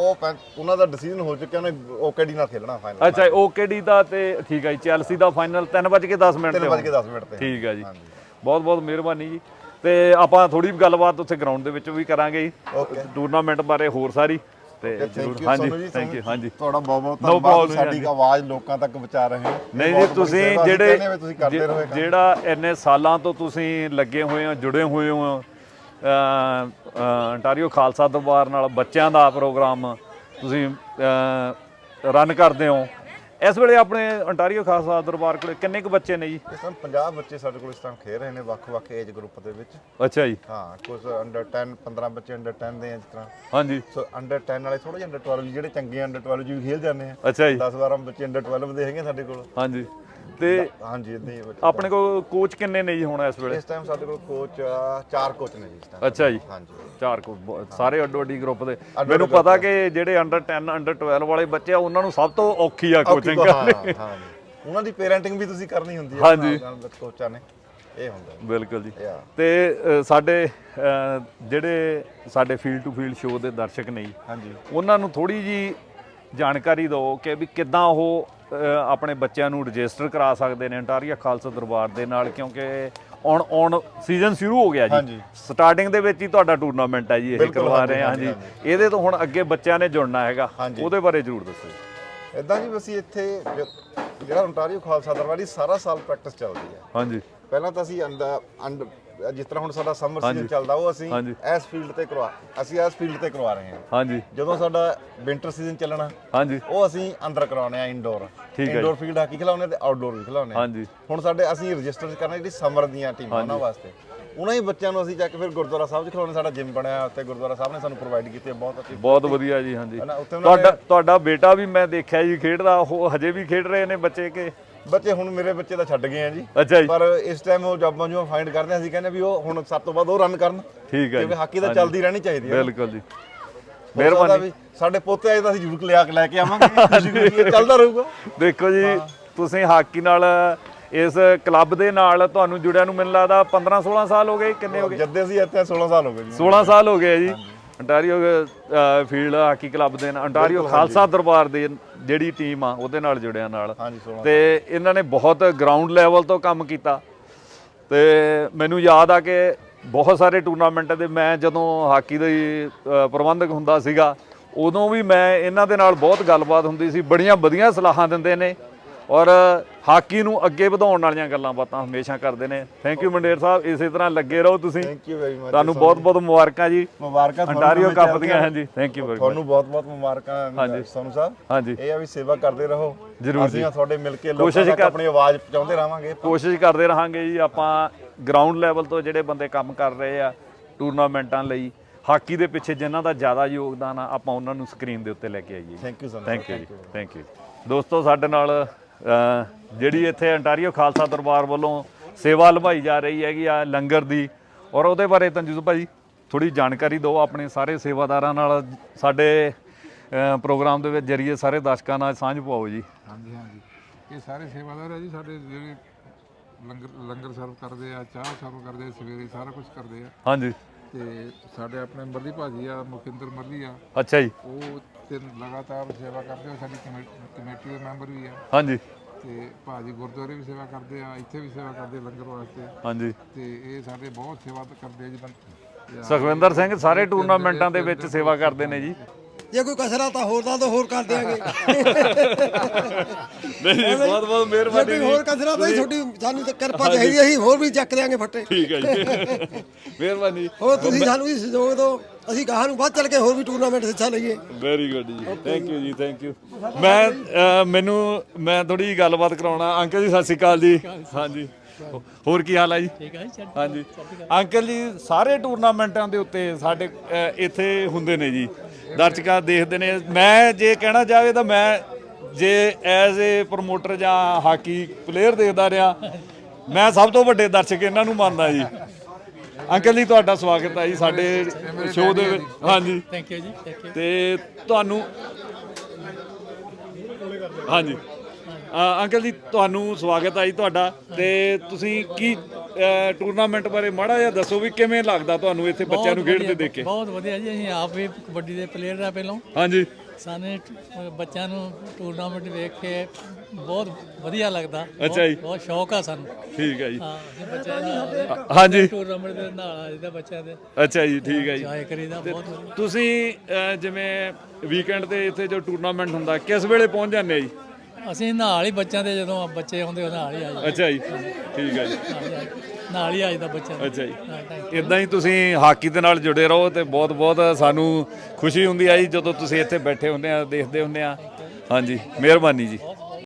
ਉਹਨਾਂ ਦਾ ਡਿਸੀਜਨ ਹੋ ਚੁੱਕਿਆ ਉਹਨੇ ਓਕੇਡੀ ਨਾਲ ਖੇਲਣਾ ਫਾਈਨਲ ਅੱਛਾ ਓਕੇਡੀ ਦਾ ਤੇ ਠੀਕ ਹੈ ਜੀ ਚੈਲਸੀ ਦਾ ਫਾਈਨਲ 3:10 ਮਿੰਟ ਤੇ 3 ਵਜੇ ਹੋਣਾ। 10 ਮਿੰਟ ਤੇ। ਠੀਕ ਹੈ ਜੀ। ਬਹੁਤ ਬਹੁਤ ਮਿਹਰਬਾਨੀ ਜੀ। ਤੇ ਆਪਾਂ ਥੋੜੀ ਗੱਲਬਾਤ ਉੱਥੇ ਗਰਾਊਂਡ ਦੇ ਵਿੱਚ ਵੀ ਕਰਾਂਗੇ ਜੀ. ਟੂਰਨਾਮੈਂਟ ਬਾਰੇ ਹੋਰ ਸਾਰੀ ਤੇ ਜ਼ਰੂਰ ਹਾਂਜੀ ਥੈਂਕ ਯੂ ਹਾਂਜੀ ਤੁਹਾਡਾ ਬਹੁਤ ਬਹੁਤ ਧੰਨਵਾਦ ਸਾਡੀ। ਆਵਾਜ਼ ਲੋਕਾਂ ਤੱਕ ਪਹੁੰਚਾ ਰਹੇ ਹੋ ਨਹੀਂ ਜੀ ਤੁਸੀਂ ਜਿਹੜੇ। ਜਿਹੜਾ ਇੰਨੇ ਸਾਲਾਂ ਤੋਂ ਤੁਸੀਂ ਲੱਗੇ ਹੋਏ ਹੋ ਜੁੜੇ ਹੋਏ ਹੋ ਅੰਟਾਰੀਓ ਖਾਲਸਾ ਦਰਬਾਰ ਨਾਲ ਬੱਚਿਆਂ ਦਾ ਪ੍ਰੋਗਰਾਮ ਤੁਸੀਂ ਰਨ ਕਰਦੇ ਹੋ ਇਸ ਵੇਲੇ ਆਪਣੇ ਅੰਟਾਰੀਓ ਖਾਲਸਾ ਦਰਬਾਰ ਕੋਲੇ ਕਿੰਨੇ ਕੁ ਬੱਚੇ ਨੇ ਜੀ? ਇਸ ਟਾਈਮ 50 ਬੱਚੇ ਸਾਡੇ ਕੋਲ ਇਸ ਟਾਈਮ ਖੇਡ ਰਹੇ ਨੇ ਵੱਖ-ਵੱਖ ਏਜ ਗਰੁੱਪ ਦੇ ਵਿੱਚ। ਅੱਛਾ ਜੀ। ਹਾਂ ਕੁਝ ਅੰਡਰ 10 15 ਬੱਚੇ ਅੰਡਰ 10 ਦੇ ਆ ਜਿਸ ਤਰ੍ਹਾਂ। ਹਾਂਜੀ। ਸੋ ਅੰਡਰ 10 ਵਾਲੇ ਥੋੜੇ ਜਿਹੇ ਅੰਡਰ 12 ਜਿਹੜੇ ਚੰਗੇ ਅੰਡਰ 12 ਜੀ ਵੀ ਖੇਲ ਜਾਂਦੇ ਆ। ਅੱਛਾ ਜੀ। 10 12 ਬੱਚੇ ਅੰਡਰ 12 ਦੇ ਹੈਗੇ ਸਾਡੇ ਕੋਲ। ਹਾਂਜੀ। ਤੇ ਹਾਂਜੀ ਇਦਾਂ ਹੀ ਬੱਚੇ। ਆਪਣੇ ਕੋਲ ਕੋਚ ਕਿੰਨੇ ਨੇ ਜੀ ਹੁਣ ਇਸ ਵੇਲੇ? ਇਸ ਟਾਈਮ ਸਾਡੇ ਕੋਲ ਕੋਚ ਚਾਰ ਕੋਚ ਨੇ ਜੀ ਇਸ ਟਾਈਮ ਅੱਛਾ ਜੀ। ਹਾਂਜੀ। ਚਾਰ ਕੋ ਸਾਰੇ ਅੱਡੋ ਅੱਡੀ ਗਰੁੱਪ ਦੇ। ਮੈਨੂੰ ਪਤਾ ਕਿ ਜਿਹੜੇ ਅੰਡਰ 10 ਅੰਡਰ 12 ਵਾਲੇ ਬੱਚੇ ਆ ਉਹਨਾਂ ਨੂੰ ਸਭ ਤੋਂ ਔਖੀ ਆ ਕੋਚਿੰਗ ਕਰਨੀ। ਹਾਂ ਉਹਨਾਂ ਦੀ ਪੇਰੈਂਟਿੰਗ ਵੀ ਤੁਸੀਂ ਕਰਨੀ ਹੁੰਦੀ ਹੈ ਹਾਂਜੀ। ਕੋਚਾਂ ਨੇ। ਇਹ ਹੁੰਦਾ ਬਿਲਕੁਲ ਜੀ। ਤੇ ਅ, ਸਾਡੇ ਅ, ਜਿਹੜੇ ਸਾਡੇ ਫੀਲਡ ਟੂ ਫੀਲਡ ਸ਼ੋਅ ਦੇ ਦਰਸ਼ਕ ਨੇ ਜੀ ਹਾਂਜੀ। ਉਹਨਾਂ ਨੂੰ ਥੋੜੀ ਜੀ ਜਾਣਕਾਰੀ ਦਿਓ ਕਿ ਵੀ ਕਿੱਦਾਂ ਉਹ ਆਪਣੇ ਬੱਚਿਆਂ ਨੂੰ ਰਜਿਸਟਰ ਕਰਾ ਸਕਦੇ ਨੇ ਅੰਟਾਰੀਆ ਖਾਲਸਾ ਦਰਬਾਰ ਦੇ ਨਾਲ ਕਿਉਂਕਿ ਔਨ ਔਨ ਸੀਜ਼ਨ ਸ਼ੁਰੂ ਹੋ ਗਿਆ ਜੀ। ਸਟਾਰਟਿੰਗ ਦੇ ਵਿੱਚ ਹੀ ਤੁਹਾਡਾ ਟੂਰਨਾਮੈਂਟ ਹੈ ਜੀ ਇਹ ਕਰਵਾ ਰਹੇ ਹਾਂ ਜੀ ਇਹਦੇ ਤੋਂ ਹੁਣ ਅੱਗੇ ਬੱਚਿਆਂ ਨੇ ਜੁੜਨਾ ਹੈਗਾ। ਉਹਦੇ ਬਾਰੇ ਜ਼ਰੂਰ ਦੱਸੋ। ਇਦਾਂ ਜੀ ਅਸੀਂ ਇੱਥੇ ਜਿਹੜਾ ਓਨਟਾਰੀਓ ਖਾਲਸਾ ਦਰਬਾਰ ਦੀ ਸਾਰਾ ਸਾਲ ਪ੍ਰੈਕਟਿਸ ਚੱਲਦੀ ਹੈ ਹਾਂਜੀ ਪਹਿਲਾਂ ਤਾਂ ਅਸੀਂ ਅੰਦਰ ਅੰਡ ਜਿਸ ਤਰ੍ਹਾਂ ਹੁਣ ਸਾਡਾ ਸਮਰ। ਸੀਜ਼ਨ ਚੱਲਦਾ ਉਹ ਅਸੀਂ। ਇਸ ਫੀਲਡ ਤੇ ਕਰਵਾ ਅਸੀਂ ਇਸ ਫੀਲਡ ਤੇ ਕਰਵਾ ਰਹੇ ਹਾਂ। ਹਾਂਜੀ। ਜਦੋਂ ਸਾਡਾ ਵਿੰਟਰ ਸੀਜ਼ਨ ਚੱਲਣਾ ਹਾਂਜੀ। ਉਹ ਅਸੀਂ ਅੰਦਰ ਕਰਾਉਣੇ ਆ ਜੀ। ਇਨਡੋਰ ਫੀਲਡ ਹਾਕੀ ਖਿਲਾਉਣੇ ਤੇ ਆਊਟਡੋਰ ਵੀ ਖਿਲਾਉਣੇ। ਹਾਂਜੀ। ਹੁਣ ਸਾਡੇ ਅਸੀਂ ਰਜਿਸਟਰ ਕਰਨਾ ਜਿਹੜੀ ਸਮਰ ਦੀਆਂ ਟੀਮਾਂ ਉਹਨਾਂ ਵਾਸਤੇ। ਉਹਨਾਂ ਹੀ ਬੱਚਿਆਂ ਨੂੰ ਅਸੀਂ ਜਾ ਕੇ ਫਿਰ ਗੁਰਦੁਆਰਾ ਸਾਹਿਬ 'ਚ ਖਿਲਾਉਣੇ ਸਾਡਾ ਜਿਮ ਬਣਿਆ ਉੱਥੇ ਗੁਰਦੁਆਰਾ ਸਾਹਿਬ ਨੇ ਸਾਨੂੰ ਪ੍ਰੋਵਾਈਡ ਕੀਤੀ ਬਹੁਤ ਅੱਛੀ ਬਹੁਤ ਵਧੀਆ ਜੀ ਹਾਂਜੀ। ਤੁਹਾਡਾ ਤੁਹਾਡਾ ਬੇਟਾ ਵੀ ਮੈਂ ਦੇਖਿਆ ਜੀ ਖੇਡਦਾ ਉਹ ਹਜੇ ਵੀ ਖੇਡ ਰਹੇ ਨੇ ਬੱਚੇ ਕੇ? ਬੱਚੇ ਹੁਣ ਮੇਰੇ ਬੱਚੇ ਤਾਂ ਛੱਡ ਗਏ ਆ ਜੀ। ਅੱਛਾ ਜੀ। ਪਰ ਇਸ ਟਾਈਮ ਉਹ ਜੌਬਾਂ ਜੋ ਫਾਈਂਡ ਕਰਦੇ ਆ, ਅਸੀਂ ਕਹਿੰਦੇ ਵੀ ਉਹ ਹੁਣ ਸਭ ਤੋਂ ਵੱਧ ਉਹ ਰਨ ਕਰਨ। ਠੀਕ ਹੈ ਕਿਉਂਕਿ ਹਾਕੀ ਤਾਂ ਚੱਲਦੀ ਰਹਿਣੀ ਚਾਹੀਦੀ ਹੈ ਬਿਲਕੁਲ ਜੀ। ਮਿਹਰਬਾਨੀ। ਸਾਡੇ ਪੋਤੇ ਆਏ ਤਾਂ ਅਸੀਂ ਜ਼ਰੂਰ ਲਿਆ ਕੇ ਲੈ ਕੇ ਆਵਾਂਗੇ। ਚੱਲਦਾ ਰਹੂਗਾ। ਦੇਖੋ ਜੀ ਤੁਸੀਂ ਹਾਕੀ ਨਾਲ ਇਸ ਕਲੱਬ ਦੇ ਨਾਲ ਤੁਹਾਨੂੰ ਜੁੜਿਆ ਨੂੰ ਮੈਨੂੰ ਲੱਗਦਾ 15 16 ਸਾਲ ਹੋ ਗਏ ਕਿੰਨੇ ਹੋ ਗਏ? ਜਦ ਦੇ ਅਸੀਂ ਇੱਥੇ 16 ਸਾਲ ਹੋ ਗਏ ਜੀ। 16 ਸਾਲ ਹੋ ਗਏ ਜੀ। ਅੰਟਾਰੀਓ ਫੀਲਡ ਹਾਕੀ ਕਲੱਬ ਦੇ ਨਾਲ ਅੰਟਾਰੀਓ ਖਾਲਸਾ ਦਰਬਾਰ ਦੀ ਜਿਹੜੀ ਟੀਮ ਆ ਉਹਦੇ ਨਾਲ ਜੁੜਿਆ ਨਾਲ। ਹਾਂਜੀ 16 ਤੇ ਇਹਨਾਂ ਨੇ ਬਹੁਤ ਗਰਾਊਂਡ ਲੈਵਲ ਤੋਂ ਕੰਮ ਕੀਤਾ। ਤੇ ਮੈਨੂੰ ਯਾਦ ਆ ਕਿ ਬਹੁਤ ਸਾਰੇ ਟੂਰਨਾਮੈਂਟ ਦੇ ਮੈਂ ਜਦੋਂ ਹਾਕੀ ਦਾ ਪ੍ਰਬੰਧਕ ਹੁੰਦਾ ਸੀਗਾ ਉਦੋਂ ਵੀ ਮੈਂ ਇਹਨਾਂ ਦੇ ਨਾਲ ਬਹੁਤ ਗੱਲਬਾਤ ਹੁੰਦੀ ਸੀ ਬੜੀਆਂ ਵਧੀਆ ਸਲਾਹਾਂ ਦਿੰਦੇ ਨੇ। ਔਰ ਹਾਕੀ ਨੂੰ ਅੱਗੇ ਵਧਾਉਣ ਵਾਲੀਆਂ ਗੱਲਾਂ ਬਾਤਾਂ ਹਮੇਸ਼ਾ ਕਰਦੇ ਨੇ। ਥੈਂਕ ਯੂ ਮੰਡੇਰ ਸਾਹਿਬ। ਇਸੇ ਤਰ੍ਹਾਂ ਲੱਗੇ ਰਹੋ ਤੁਸੀਂ। ਥੈਂਕ ਯੂ ਵੈਰੀ ਮਚ ਤੁਹਾਨੂੰ ਬਹੁਤ ਬਹੁਤ ਮੁਬਾਰਕਾਂ ਜੀ। ਮੁਬਾਰਕਾਂ ਅੰਟਾਰੀਓ ਕੱਪ ਦੀਆਂ। ਹਾਂਜੀ। ਥੈਂਕ ਯੂ ਵੈਰੀ ਮਚ ਤੁਹਾਨੂੰ ਬਹੁਤ ਬਹੁਤ ਮੁਬਾਰਕਾਂ। ਸੋਨੂ ਸਾਹਿਬ। ਹਾਂਜੀ। ਇਹ ਆ ਵੀ ਸੇਵਾ ਕਰਦੇ ਰਹੋ। ਜ਼ਰੂਰ ਜੀ। ਤੁਹਾਡੇ ਮਿਲ ਕੇ ਲੋਕਾਂ ਤੱਕ ਆਪਣੀ ਆਵਾਜ਼ ਪਹੁੰਚਾਉਂਦੇ ਰਹਾਂਗੇ। ਕੋਸ਼ਿਸ਼ ਕਰਦੇ ਰਹਾਂਗੇ ਜੀ। ਆਪਾਂ ਗਰਾਊਂਡ ਲੈਵਲ ਤੋਂ ਜਿਹੜੇ ਬੰਦੇ ਕੰਮ ਕਰ ਰਹੇ ਆ ਟੂਰਨਾਮੈਂਟਾਂ ਲਈ ਹਾਕੀ ਦੇ ਪਿੱਛੇ ਜਿਨ੍ਹਾਂ ਦਾ ਜ਼ਿਆਦਾ ਯੋਗਦਾਨ ਆ ਆਪਾਂ ਉਹਨਾਂ ਨੂੰ ਸਕਰੀਨ ਦੇ ਉੱਤੇ ਲੈ ਕੇ ਆਈਏ thank you so much thank you thank you ਦੋਸਤੋ ਸਾਡੇ ਨਾਲ ਜਿਹੜੀ ਇੱਥੇ ਅੰਟਾਰੀਓ ਖਾਲਸਾ ਦਰਬਾਰ ਵੱਲੋਂ ਸੇਵਾ ਨਿਭਾਈ ਜਾ ਰਹੀ ਹੈਗੀ ਆ ਲੰਗਰ ਦੀ ਔਰ ਉਹਦੇ ਬਾਰੇ ਤੰਜੂ ਭਾਜੀ ਥੋੜੀ ਜਾਣਕਾਰੀ ਦਿਓ ਆਪਣੇ ਸਾਰੇ ਸੇਵਾਦਾਰਾਂ ਨਾਲ ਸਾਡੇ ਪ੍ਰੋਗਰਾਮ ਦੇ ਵਿੱਚ ਜਰੀਏ ਸਾਰੇ ਦਰਸ਼ਕਾਂ ਨਾਲ ਸਾਂਝ ਪਾਓ ਜੀ। ਹਾਂਜੀ ਹਾਂਜੀ। ਇਹ ਸਾਰੇ ਸੇਵਾਦਾਰ ਆ ਜੀ ਸਾਡੇ ਜਿਹੜੇ ਲੰਗਰ ਲੰਗਰ ਸਰਵ ਕਰਦੇ ਆ ਚਾਹ ਸਰਵ ਕਰਦੇ ਆ ਸਵੇਰੇ ਸਾਰਾ ਕੁਝ ਕਰਦੇ ਆ। ਹਾਂਜੀ। ਤੇ ਸਾਡੇ ਆਪਣੇ ਮਰਲੀ ਭਾਜੀ ਆ ਮੁਖਿੰਦਰ ਮਰਲੀ ਆ। ਅੱਛਾ ਜੀ। ਉਹ ਤੇ ਲਗਾਤਾਰ ਸੇਵਾ ਕਰਦੇ ਆ ਸਾਡੀ ਕਮੇ- ਕਮੇਟੀ ਦੇ ਮੈਂਬਰ ਵੀ ਆ। ਹਾਂਜੀ। ਤੇ ਭਾਜੀ ਗੁਰਦੁਆਰੇ ਵੀ ਸੇਵਾ ਕਰਦੇ ਆ ਇੱਥੇ ਵੀ ਸੇਵਾ ਕਰਦੇ ਆ ਲੰਗਰ ਵਾਸਤੇ। ਹਾਂਜੀ। ਤੇ ਇਹ ਸਾਡੇ ਬਹੁਤ ਸੇਵਾ ਕਰਦੇ ਆ ਜੀ ਸੁਖਵਿੰਦਰ ਸਿੰਘ ਸਾਰੇ ਟੂਰਨਾਮੈਂਟਾਂ ਦੇ ਵਿੱਚ ਸੇਵਾ ਕਰਦੇ ਨੇ ਜੀ। ਜੇ ਕੋਈ ਕਸਰਾ ਤਾਂ ਹੋਰ ਦਾ ਤਾਂ ਹੋਰ ਕਰ ਦਿਆਂਗੇ। ਨਹੀਂ ਬਹੁਤ ਬਹੁਤ ਜੇ ਕੋਈ ਹੋਰ ਕਸਰਾ ਤਾਂ ਤੁਹਾਡੀ ਸਾਨੂੰ ਤਾਂ ਕਿਰਪਾ ਚਾਹੀਦੀ ਹੈ, ਅਸੀਂ ਹੋਰ ਵੀ ਚੱਕ ਦਿਆਂਗੇ ਫੱਟੇ। ਠੀਕ ਹੈ ਜੀ। ਮਿਹਰਬਾਨੀ। ਹੋਰ ਤੁਸੀਂ ਸਾਨੂੰ ਵੀ ਸਹਿਯੋਗ ਦਿਓ ਅਸੀਂ ਗਾਹਾਂ ਨੂੰ ਵੱਧ ਚੱਲ ਕੇ ਹੋਰ ਵੀ ਟੂਰਨਾਮੈਂਟ ਹਿੱਸਾ ਲਈਏ। ਵੈਰੀ ਗੁੱਡ ਜੀ। ਥੈਂਕ ਯੂ ਜੀ। ਥੈਂਕ ਯੂ ਮੈਂ ਮੈਨੂੰ ਮੈਂ ਥੋੜੀ ਜਿਹੀ ਗੱਲਬਾਤ ਕਰਾਉਣਾ। ਅੰਕਲ ਜੀ ਸਤਿ ਸ਼੍ਰੀ ਅਕਾਲ ਜੀ। ਹਾਂਜੀ। ਹੋਰ ਕੀ ਹਾਲ ਹੈ ਜੀ? ਠੀਕ ਹੈ ਹਾਂਜੀ। ਅੰਕਲ ਜੀ ਸਾਰੇ ਟੂਰਨਾਮੈਂਟਾਂ ਦੇ ਉੱਤੇ ਸਾਡੇ ਇੱਥੇ ਹੁੰਦੇ ਨੇ ਜੀ। ਦਰਸ਼ਕਾਂ ਦੇਖਦੇ ਨੇ। ਮੈਂ ਜੇ ਕਹਿਣਾ ਚਾਹਵੇ ਤਾਂ ਮੈਂ ਜੇ ਐਜ਼ ਏ ਪ੍ਰੋਮੋਟਰ ਜਾਂ ਹਾਕੀ ਪਲੇਅਰ ਦੇਖਦਾ ਰਿਹਾ ਮੈਂ ਸਭ ਤੋਂ ਵੱਡੇ ਦਰਸ਼ਕ ਇਹਨਾਂ ਨੂੰ ਮੰਨਦਾ ਜੀ। ਅੰਕਲ ਜੀ ਤੁਹਾਡਾ ਸਵਾਗਤ ਹੈ ਜੀ ਸਾਡੇ ਸ਼ੋਅ ਦੇ ਵਿੱਚ। ਹਾਂਜੀ। ਥੈਂਕ ਯੂ ਜੀ ਥੈਂਕ ਯੂ ਤੇ ਤੁਹਾਨੂੰ ਹਾਂਜੀ। ਅ, ਅੰਕਲ ਜੀ ਤੁਹਾਨੂੰ ਸਵਾਗਤ ਹੈ ਜੀ ਤੁਹਾਡਾ। ਤੇ ਤੁਸੀਂ ਕੀ ਅ, ਟੂਰਨਾਮੈਂਟ ਬਾਰੇ ਮਾੜਾ ਜਿਹਾ ਦੱਸੋ ਵੀ ਕਿਵੇਂ ਲੱਗਦਾ ਤੁਹਾਨੂੰ ਇੱਥੇ ਬੱਚਿਆਂ ਨੂੰ ਖੇਡਦੇ ਦੇਖ ਕੇ? ਬਹੁਤ ਵਧੀਆ ਜੀ ਅਸੀਂ ਆਪ ਵੀ ਕਬੱਡੀ ਦੇ ਪਲੇਅਰ ਆ ਪਹਿਲਾਂ। ਹਾਂਜੀ। ਸਾਨੂੰ ਬੱਚਿਆਂ ਨੂੰ ਟੂਰਨਾਮੈਂਟ ਵੇਖ ਕੇ ਬਹੁਤ ਵਧੀਆ ਲੱਗਦਾ। ਅੱਛਾ ਜੀ। ਬਹੁਤ- ਸ਼ੌਕ ਆ ਸਾਨੂੰ। ਠੀਕ ਹੈ ਜੀ। ਹਾਂ ਬੱਚਿਆਂ ਹਾਂਜੀ। ਟੂਰਨਾਮੈਂਟ ਦੇ ਨਾਲ ਆ ਜਿਹਦਾ ਬੱਚਿਆਂ ਦੇ। ਅੱਛਾ ਜੀ ਠੀਕ ਹੈ ਜੀ। ਇੰਜੋਏ ਕਰੀਦਾ ਬਹੁਤ। ਤੁਸੀਂ ਜਿਵੇਂ ਵੀਕਐਂਡ ਤੇ ਇੱਥੇ ਜੋ ਟੂਰਨਾਮੈਂਟ ਹੁੰਦਾ ਕਿਸ ਵੇਲੇ ਪਹੁੰਚ ਜਾਂਦੇ ਜੀ? ਅਸੀਂ ਨਾਲ ਹੀ ਬੱਚਿਆਂ ਦੇ ਜਦੋਂ ਬੱਚੇ ਉਹ ਨਾਲ ਹੀ ਆ ਜਾਂਦੇ ਅੱਛਾ ਜੀ ਠੀਕ ਹੈ ਜੀ ਨਾਲ ਹੀ ਆ ਜਾਂਦਾ ਬੱਚਿਆਂ ਦੇ ਅੱਛਾ ਜੀ. ਇਦਾਂ ਹੀ ਤੁਸੀਂ ਹਾਕੀ ਦੇ ਨਾਲ ਜੁੜੇ ਰਹੋ ਤੇ ਬਹੁਤ ਬਹੁਤ ਸਾਨੂੰ ਖੁਸ਼ੀ ਹੁੰਦੀ ਆ ਜੀ ਜਦੋਂ ਤੁਸੀਂ ਇੱਥੇ ਬੈਠੇ ਹੁੰਦੇ ਆ ਦੇਖਦੇ ਹੁੰਦੇ ਆ। ਹਾਂਜੀ ਮਿਹਰਬਾਨੀ ਜੀ।